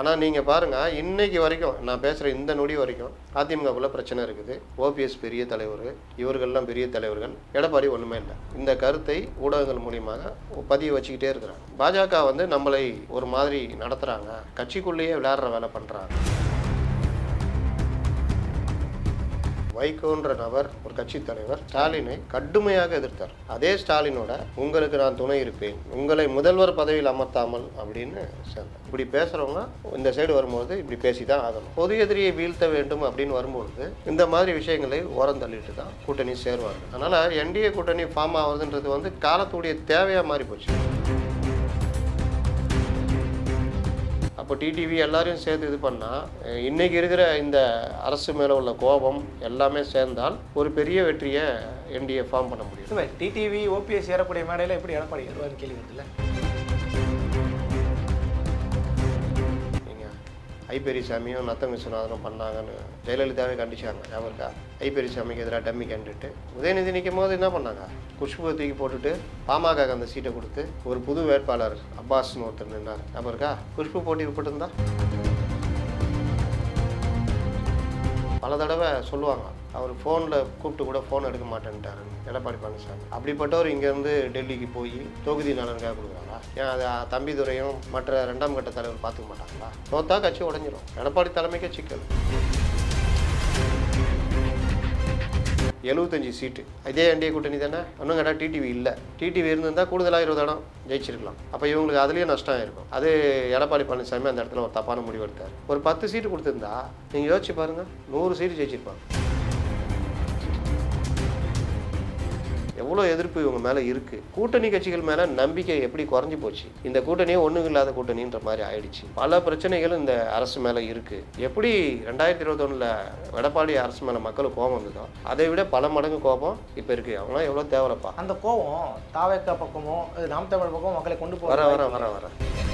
ஆனால் நீங்கள் பாருங்கள் இன்றைக்கு வரைக்கும் நான் பேசுகிற இந்த நொடி வரைக்கும் அதிமுகவில் பிரச்சனை இருக்குது. ஓபிஎஸ் பெரிய தலைவர் இவர்கள்லாம் பெரிய தலைவர்கள் எடப்பாடி ஒன்றுமே இல்லை. இந்த கருத்தை ஊடகங்கள் மூலியமாக பதிய வச்சுக்கிட்டே இருக்கிறாங்க. பாஜக வந்து நம்மளை ஒரு மாதிரி நடத்துகிறாங்க கட்சிக்குள்ளேயே விளையாடுற வேலை பண்ணுறாங்க வைகோன்ற நபர் ஒரு கட்சி தலைவர் ஸ்டாலினை கடுமையாக எதிர்த்தார். அதே ஸ்டாலினோட உங்களுக்கு நான் துணை இருப்பேன். உங்களை முதல்வர் பதவியில் அமர்த்தாமல் அப்படின்னு சேர்ந்தார் இப்படி பேசுறவங்க இந்த சைடு வரும்போது இப்படி பேசி தான் ஆகணும். பொது எதிரியை வீழ்த்த வேண்டும் அப்படின்னு வரும்பொழுது இந்த மாதிரி விஷயங்களை ஓரம் தள்ளிட்டு தான் கூட்டணி சேருவாங்க. அதனால என்டிஏ கூட்டணி ஃபார்ம் ஆகுதுன்றது வந்து காலத்துடைய தேவையாக மாறி போச்சு அப்போ டிடிவி எல்லாரையும் சேர்த்து இது பண்ணால் இன்றைக்கி இருக்கிற இந்த அரசு மேலே உள்ள கோபம் எல்லாமே சேர்ந்தால் ஒரு பெரிய வெற்றியை என்டிஏ ஃபார்ம் பண்ண முடியும். இல்லை டிடிவி ஓபிஎஸ் ஏறக்கூடிய மேடையில் எப்படி எடப்பாடி வருவான்னு கேள்வி வருதுல்ல? ஐப்பெரியசாமியும் பெரியசாமியும் நத்தம் விஸ்வநாதனும் பண்ணாங்கன்னு ஜெயலலிதாவே கண்டிச்சாங்க ஞாபகம் இருக்கா? ஐ எதிராக டம்மி கண்டுட்டு. உதயநிதி நிற்கும் போது என்ன பண்ணாங்க? குஷ்பு தூக்கி போட்டுட்டு பாமக அந்த சீட்டை கொடுத்து ஒரு புது வேட்பாளர் அப்பாஸ்னு ஒருத்தர் நின்றார் ஞாபகம் இருக்கா? குஷ்பு போட்டி போட்டிருந்தா? பல தடவை சொல்லுவாங்க அவர் ஃபோனில் கூப்பிட்டு கூட ஃபோன் எடுக்க மாட்டேன்ட்டாரு. எடப்பாடி பழனிசாமி. அப்படிப்பட்டவர் இங்கேருந்து டெல்லிக்கு போய் தொகுதி நலனுக்காக கொடுக்குறாரா? ஏன் அது தம்பிதுரையும் மற்ற ரெண்டாம் கட்ட தலைவர் பார்த்துக்க மாட்டாங்களா? தோத்தா கட்சி உடஞ்சிரும். எடப்பாடி தலைமைக்கே சிக்கல். எழுபத்தஞ்சி சீட்டு. இதே என்டிஏ கூட்டணி தானே? ஒன்றும் கேட்டால் டிடிவி இல்லை. டிடிவி இருந்திருந்தால் கூடுதலாக இருபது இடம் ஜெயிச்சிருக்கலாம். அப்போ இவங்களுக்கு அதுலேயும் நஷ்டம் இருக்கும் அது எடப்பாடி பழனிசாமி அந்த இடத்துல ஒரு தப்பான முடிவு எடுத்தார். ஒரு பத்து சீட்டு கொடுத்துருந்தா நீங்கள் யோசிச்சு பாருங்கள் நூறு சீட்டு ஜெயிச்சிருப்பாங்க. எவ்வளோ எதிர்ப்பு இவங்க மேலே இருக்குது கூட்டணி கட்சிகள் மேலே நம்பிக்கை எப்படி குறைஞ்சி போச்சு? இந்த கூட்டணியே ஒன்றும் இல்லாத கூட்டணின்ற மாதிரி ஆயிடுச்சு. பல பிரச்சனைகள் இந்த அரசு மேலே இருக்குது எப்படி ரெண்டாயிரத்தி இருபத்தொன்னில் எடப்பாடி அரசு மேலே மக்களுக்கு கோபம் வந்ததோ அதை விட பல மடங்கு கோபம் இப்போ இருக்குது அவங்களாம் எவ்வளோ தேவலப்பா? அந்த கோவம் தாவேக்கா பக்கமோ அது நாம் தமிழ் பக்கமோ மக்களை கொண்டு வர போகிற வர வர வர. வேலை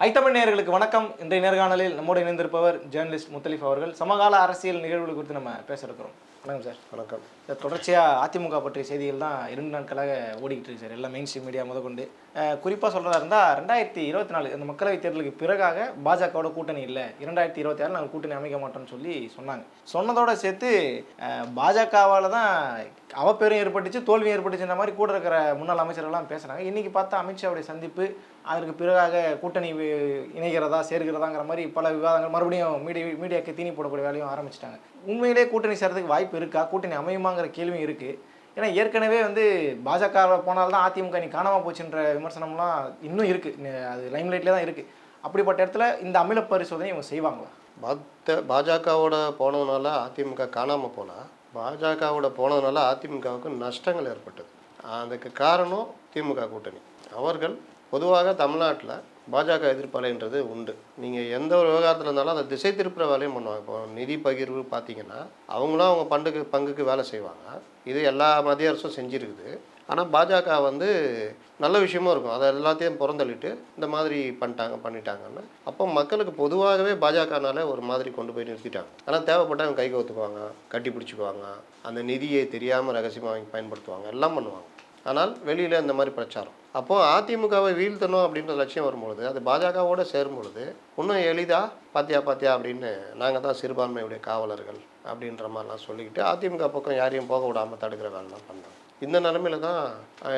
ஐத்தமிழ் நேயர்களுக்கு வணக்கம். இன்றைய நேர்காணலில் நம்மோடு இணைந்திருப்பவர் ஜேர்னலிஸ்ட் முத்தலிஃப் அவர்கள். சமகால அரசியல் நிகழ்வுகள் குறித்து நம்ம பேச இருக்கிறோம். வணக்கம் சார். வணக்கம். இந்த தொடர்ச்சியாக அதிமுக பற்றிய செய்திகள் தான் இரண்டு நாட்களாக ஓடிக்கிட்டு இருக்கு சார். எல்லாம் மெயின் ஸ்ட்ரீம் மீடியா முதற்கொண்டு குறிப்பாக சொல்கிறதா இருந்தால் ரெண்டாயிரத்தி இருபத்தி நாலு இந்த மக்களவைத் தேர்தலுக்கு பிறகாக பாஜகவோட கூட்டணி இல்லை. இரண்டாயிரத்தி இருபத்தி ஆறு நாங்கள் கூட்டணி அமைக்க மாட்டோம்னு சொல்லி சொன்னாங்க. சொன்னதோட சேர்த்து பாஜகவால் தான் அவப்பேரும் ஏற்பட்டுச்சு தோல்வி ஏற்பட்டுச்சுன்ற மாதிரி கூட இருக்கிற முன்னாள் அமைச்சர்கள்லாம் பேசுகிறாங்க இன்றைக்கி பார்த்தா அமித்ஷாவுடைய சந்திப்பு அதற்கு பிறகாக கூட்டணி இணைகிறதா சேர்கிறதாங்கிற மாதிரி பல விவாதங்கள் மறுபடியும் மீடியா மீடியாக்கு தீனி போடக்கூடிய வேலையும் ஆரம்பிச்சிட்டாங்க. உண்மையிலே கூட்டணி சேர்றதுக்கு வாய்ப்பு இருக்கா? கூட்டணி அமையுமாங்கிற கேள்வியும் இருக்குது ஏன்னா ஏற்கனவே வந்து பாஜக போனால்தான் அதிமுக நீ காணாமல் போச்சுன்ற விமர்சனம்லாம் இன்னும் இருக்குது அது லைம்லைட்லேயே தான் இருக்குது அப்படிப்பட்ட இடத்துல இந்த அமில பரிசோதனை இவங்க செய்வாங்களா? பத்த பாஜகவோட போனதுனால அதிமுக காணாமல் போனால் பாஜகவோட போனதுனால அதிமுகவுக்கு நஷ்டங்கள் ஏற்பட்டது. அதுக்கு காரணம் திமுக கூட்டணி. அவர்கள் பொதுவாக தமிழ்நாட்டில் பாஜக எதிர்ப்பலைன்றது உண்டு. நீங்கள் எந்த ஒரு விவகாரத்தில் இருந்தாலும் அந்த திசை திருப்புற வேலையும் பண்ணுவாங்க. இப்போ நிதி பகிர்வு பார்த்தீங்கன்னா அவங்களும் அவங்க பண்டுக்கு பங்குக்கு வேலை செய்வாங்க. இது எல்லா மத்திய அரசும் செஞ்சுருக்குது. ஆனால் பாஜக வந்து நல்ல விஷயமும் இருக்கும். அதை எல்லாத்தையும் புறந்தள்ளிட்டு இந்த மாதிரி பண்ணிட்டாங்க பண்ணிட்டாங்கன்னு. அப்போ மக்களுக்கு பொதுவாகவே பாஜகனால ஒரு மாதிரி கொண்டு போய் நிறுத்திட்டாங்க. ஆனால் தேவைப்பட்டால் அவங்க கை கோத்துக்குவாங்க கட்டி பிடிச்சிக்குவாங்க. அந்த நிதியை தெரியாமல் ரகசியமாக வாங்கி பயன்படுத்துவாங்க. எல்லாம் பண்ணுவாங்க. ஆனால் வெளியில் இந்த மாதிரி பிரச்சாரம். அப்போது அதிமுகவை வீழ்த்தணும் அப்படின்ற லட்சியம் வரும்பொழுது அது பாஜகவோடு சேரும் பொழுது இன்னும் எளிதாக பாத்தியா பாத்தியா? அப்படின்னு நாங்கள் தான் சிறுபான்மையுடைய காவலர்கள் அப்படின்ற மாதிரிலாம் சொல்லிக்கிட்டு அதிமுக பக்கம் யாரையும் போக விடாமல் தடுக்கிற வேலைலாம் பண்ணுறோம் இந்த நிலமையில தான்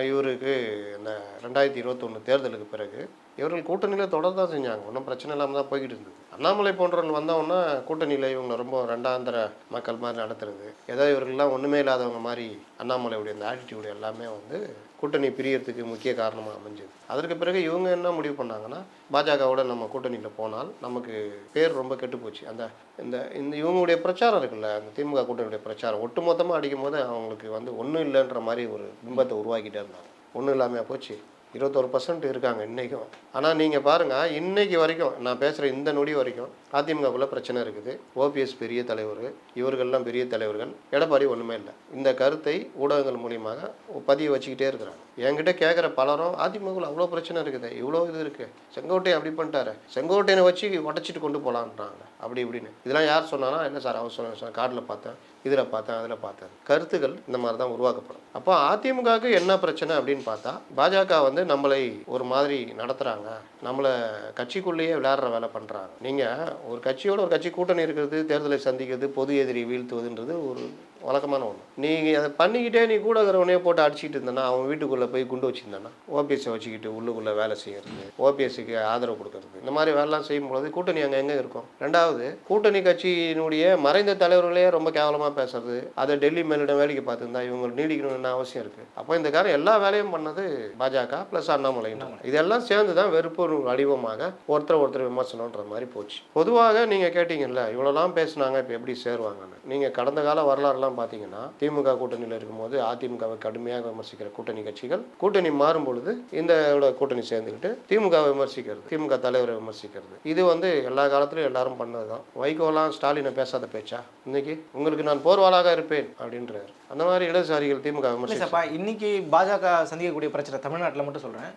இவருக்கு இந்த ரெண்டாயிரத்தி இருபத்தொன்று தேர்தலுக்கு பிறகு இவர்கள் கூட்டணியில் தொடர தான் செஞ்சாங்க. ஒன்றும் பிரச்சனை இல்லாமல் தான் போய்கிட்டு இருந்தது. அண்ணாமலை போன்றவர்கள் வந்தவொன்னே கூட்டணியில் இவங்க ரொம்ப ரெண்டாந்திர மக்கள் மாதிரி நடத்துறது ஏதோ இவர்கள்லாம் ஒன்றுமே இல்லாதவங்க மாதிரி அண்ணாமலையுடைய அந்த ஆட்டிடியூடு எல்லாமே வந்து கூட்டணி பிரியறதுக்கு முக்கிய காரணமாக அமைஞ்சது. அதற்கு பிறகு இவங்க என்ன முடிவு பண்ணாங்கன்னா பாஜகவோட நம்ம கூட்டணியில் போனால் நமக்கு பேர் ரொம்ப கெட்டு போச்சு. அந்த இந்த இந்த இவங்களுடைய பிரச்சாரம் இருக்குல்ல அந்த திமுக கூட்டணியுடைய பிரச்சாரம் ஒட்டுமொத்தமாக அடிக்கும் போது அவங்களுக்கு வந்து ஒன்றும் இல்லைன்ற மாதிரி ஒரு பிம்பத்தை உருவாக்கிட்டே இருந்தாங்க. ஒன்றும் இல்லாமல் போச்சு. இருபத்தொரு பர்சன்ட் இருக்காங்க இன்றைக்கும் ஆனால் நீங்கள் பாருங்கள் இன்றைக்கு வரைக்கும் நான் பேசுகிற இந்த நொடி வரைக்கும் அதிமுகக்குள்ளே பிரச்சனை இருக்குது. ஓபிஎஸ் பெரிய தலைவர் இவர்கள்லாம் பெரிய தலைவர்கள் எடப்பாடி ஒன்றுமே இல்லை. இந்த கருத்தை ஊடகங்கள் மூலியமாக பதிய வச்சுக்கிட்டே இருக்கிறாங்க. என்கிட்ட கேட்குற பலரும் அதிமுகவில் அவ்வளோ பிரச்சனை இருக்குது இவ்வளோ இது இருக்குது செங்கோட்டையன் அப்படி பண்ணிட்டாரு. செங்கோட்டையனை வச்சு உடச்சிட்டு கொண்டு போகலான்றாங்க அப்படி இப்படின்னு. இதெல்லாம் யார் சொன்னாலும் என்ன சார் அவர் சொன்ன கார்டில் பார்த்தேன். இதில் பார்த்தேன் அதில் பார்த்தேன். கருத்துக்கள் இந்த மாதிரி தான் உருவாக்கப்படும். அப்போ அதிமுகவுக்கு என்ன பிரச்சனை அப்படின்னு பார்த்தா பாஜக வந்து நம்மளை ஒரு மாதிரி நடத்துகிறாங்க நம்மளை கட்சிக்குள்ளேயே விளையாடுற வேலை பண்ணுறாங்க நீங்கள் ஒரு கட்சியோட ஒரு கட்சி கூட்டணி இருக்கிறது தேர்தலை சந்திக்கிறது பொது எதிரி வீழ்த்துவதுன்றது ஒரு வழக்கமான ஒன்று நீங்கள் அதை பண்ணிக்கிட்டே நீ கூட இருக்கிறவனே போட்டு அடிச்சிட்டு இருந்தனா அவன் வீட்டுக்குள்ளே போய் குண்டு வச்சிருந்தானா ஓபிஎஸ்ஸை வச்சுக்கிட்டு உள்ளுக்குள்ளே வேலை செய்கிறது ஓபிஎஸ்க்கு ஆதரவு கொடுக்கறது இந்த மாதிரி வேலைலாம் செய்யும்போது கூட்டணி அங்கே எங்கே இருக்கும்? ரெண்டாவது கூட்டணி கட்சியினுடைய மறைந்த தலைவர்களே ரொம்ப கேவலமாக பேசுறது அதை டெல்லி மேலிடம் வேடிக்கை பார்த்துருந்தா இவங்க நீடிக்கணும்னு அவசியம் இருக்குது அப்போ இந்த காரம் எல்லா வேலையும் பண்ணது பாஜக ப்ளஸ் அண்ணாமலை. இதெல்லாம் சேர்ந்து தான் வெறுப்பு வடிவமாக ஒருத்தர் ஒருத்தர் விமர்சனன்ற மாதிரி போச்சு. பொதுவாக நீங்கள் கேட்டீங்கல்ல இவ்வளோலாம் பேசுனாங்க இப்போ எப்படி சேருவாங்கன்னு? நீங்கள் கடந்த கால வரலாறுலாம் பார்த்தீங்கன்னா திமுக கூட்டணியில் இருக்கும்போது அதிமுகவை கடுமையாக விமர்சிக்கிற கூட்டணி கட்சிகள் கூட்டணி மாறும் பொழுது இந்த கூட்டணி சேர்ந்துக்கிட்டு திமுக விமர்சிக்கிறது திமுக தலைவரை விமர்சிக்கிறது. இது வந்து எல்லா காலத்திலும் எல்லாரும் பண்ணது தான் வைகோலாம் ஸ்டாலினை பேசாத பேச்சா? இன்னைக்கு உங்களுக்கு நான் போர்வாளாக இருப்பேன் அப்படின்றாரு. அந்த மாதிரி இடதுசாரிகள் திமுக விமர்சிச்சு. இன்னைக்கு பாஜக சந்திக்கக்கூடிய பிரச்சனை தமிழ்நாட்டில் மட்டும் சொல்கிறேன்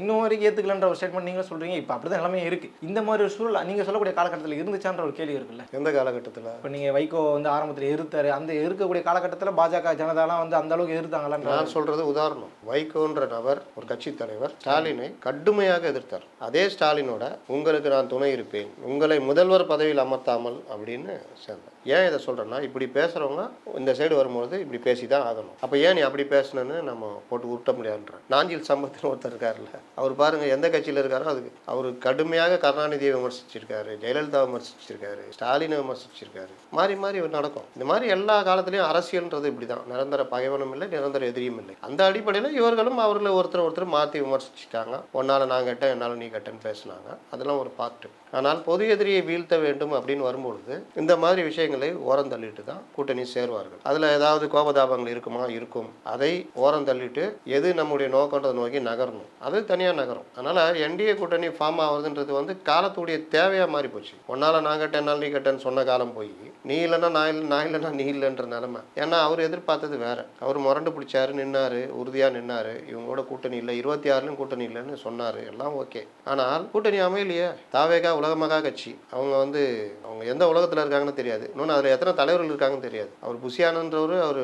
இன்னும் வரைக்கும் ஏற்றுக்கலன்ற ஒரு ஸ்டேட்மெண்ட் நீங்களும் சொல்கிறீங்க இப்போ அப்படி தான் எல்லாமே இருக்குது இந்த மாதிரி ஒரு சூழல் நீங்கள் சொல்லக்கூடிய காலகட்டத்தில் இருந்துச்சான்ற ஒரு கேள்வி இருக்குல்ல. எந்த காலகட்டத்தில்? இப்போ நீங்கள் வைகோ வந்து ஆரம்பத்தில் எதிர்த்தாரு அந்த இருக்கக்கூடிய காலகட்டத்தில் பாஜக ஜனதாலாம் வந்து அந்த அளவுக்கு எதிர்த்தாங்களான்னு நான் சொல்றது உதாரணம். வைகோன்ற நபர் ஒரு கட்சி தலைவர் ஸ்டாலினை கடுமையாக எதிர்த்தார். அதே ஸ்டாலினோட உங்களுக்கு நான் துணை இருப்பேன். உங்களை முதல்வர் பதவியில் அமர்த்தாமல் அப்படின்னு சேர்ந்தார். ஏன் இதை சொல்கிறேன்னா இப்படி பேசுகிறவங்க இந்த சைடு வரும்போது இப்படி பேசி தான் ஆகணும். அப்போ ஏன் நீ அப்படி பேசணுன்னு நம்ம போட்டு உருட்ட முடியாதுன்ற. நாஞ்சில் சம்பத்தின் ஒருத்தர் இருக்கார்ல அவர் பாருங்கள் எந்த கட்சியில் இருக்காரோ அதுக்கு. அவர் கடுமையாக கருணாநிதியை விமர்சிச்சிருக்காரு ஜெயலலிதா விமர்சிச்சிருக்காரு ஸ்டாலினை விமர்சிச்சிருக்காரு. மாறி மாறி நடக்கும். இந்த மாதிரி எல்லா காலத்துலேயும் அரசியல்ன்றது இப்படி தான் நிரந்தர பகைவனும் இல்லை நிரந்தர எதிரியும் இல்லை. அந்த அடிப்படையில் இவர்களும் அவர்களை ஒருத்தர் ஒருத்தர் மாற்றி விமர்சிச்சிட்டாங்க. ஒன்னால் நான் கேட்டேன் என்னால் நீ கேட்டேன்னு பேசுனாங்க. அதெல்லாம் ஒரு பார்ட்டு ஆனால் பொது எதிரியை வீழ்த்த வேண்டும் அப்படின்னு வரும்பொழுது இந்த மாதிரி விஷயங்கள் ஓரம் தள்ளிட்டு தான் கூட்டணி சேருவார்கள். அதில் ஏதாவது கோபதாபங்கள் இருக்குமா? இருக்கும். அதை ஓரம் தள்ளிட்டு எது நம்முடைய நோக்கன்றதை நோக்கி நகரணும். அது தனியாக நகரும். அதனால் என்டிஏ கூட்டணி ஃபார்ம் ஆகுதுன்றது வந்து காலத்துடைய தேவையாக மாறி போச்சு. ஒன்னால் நான் கட்டேன் நீ கட்டேன்னு சொன்ன காலம் போய் நீ இல்லைன்னா நான் இல்லை நான் இல்லைன்னா நீ இல்லைன்ற நிலைமை. ஏன்னா அவர் எதிர்பார்த்தது வேற. அவர் முரண்டு பிடிச்சாரு நின்னாரு உறுதியாக நின்னாரு. இவங்களோட கூட்டணி இல்லை. இருபத்தி ஆறுலையும் கூட்டணி இல்லைன்னு சொன்னார். எல்லாம் ஓகே. ஆனால் கூட்டணி அமையலையே. தாவேகா உலகமாக கட்சி. அவங்க வந்து அவங்க எந்த உலகத்தில் இருக்காங்கன்னு தெரியாது. இன்னொன்று அதில் எத்தனை தலைவர்கள் இருக்காங்கன்னு தெரியாது. அவர் புசியானன்றவர் அவர்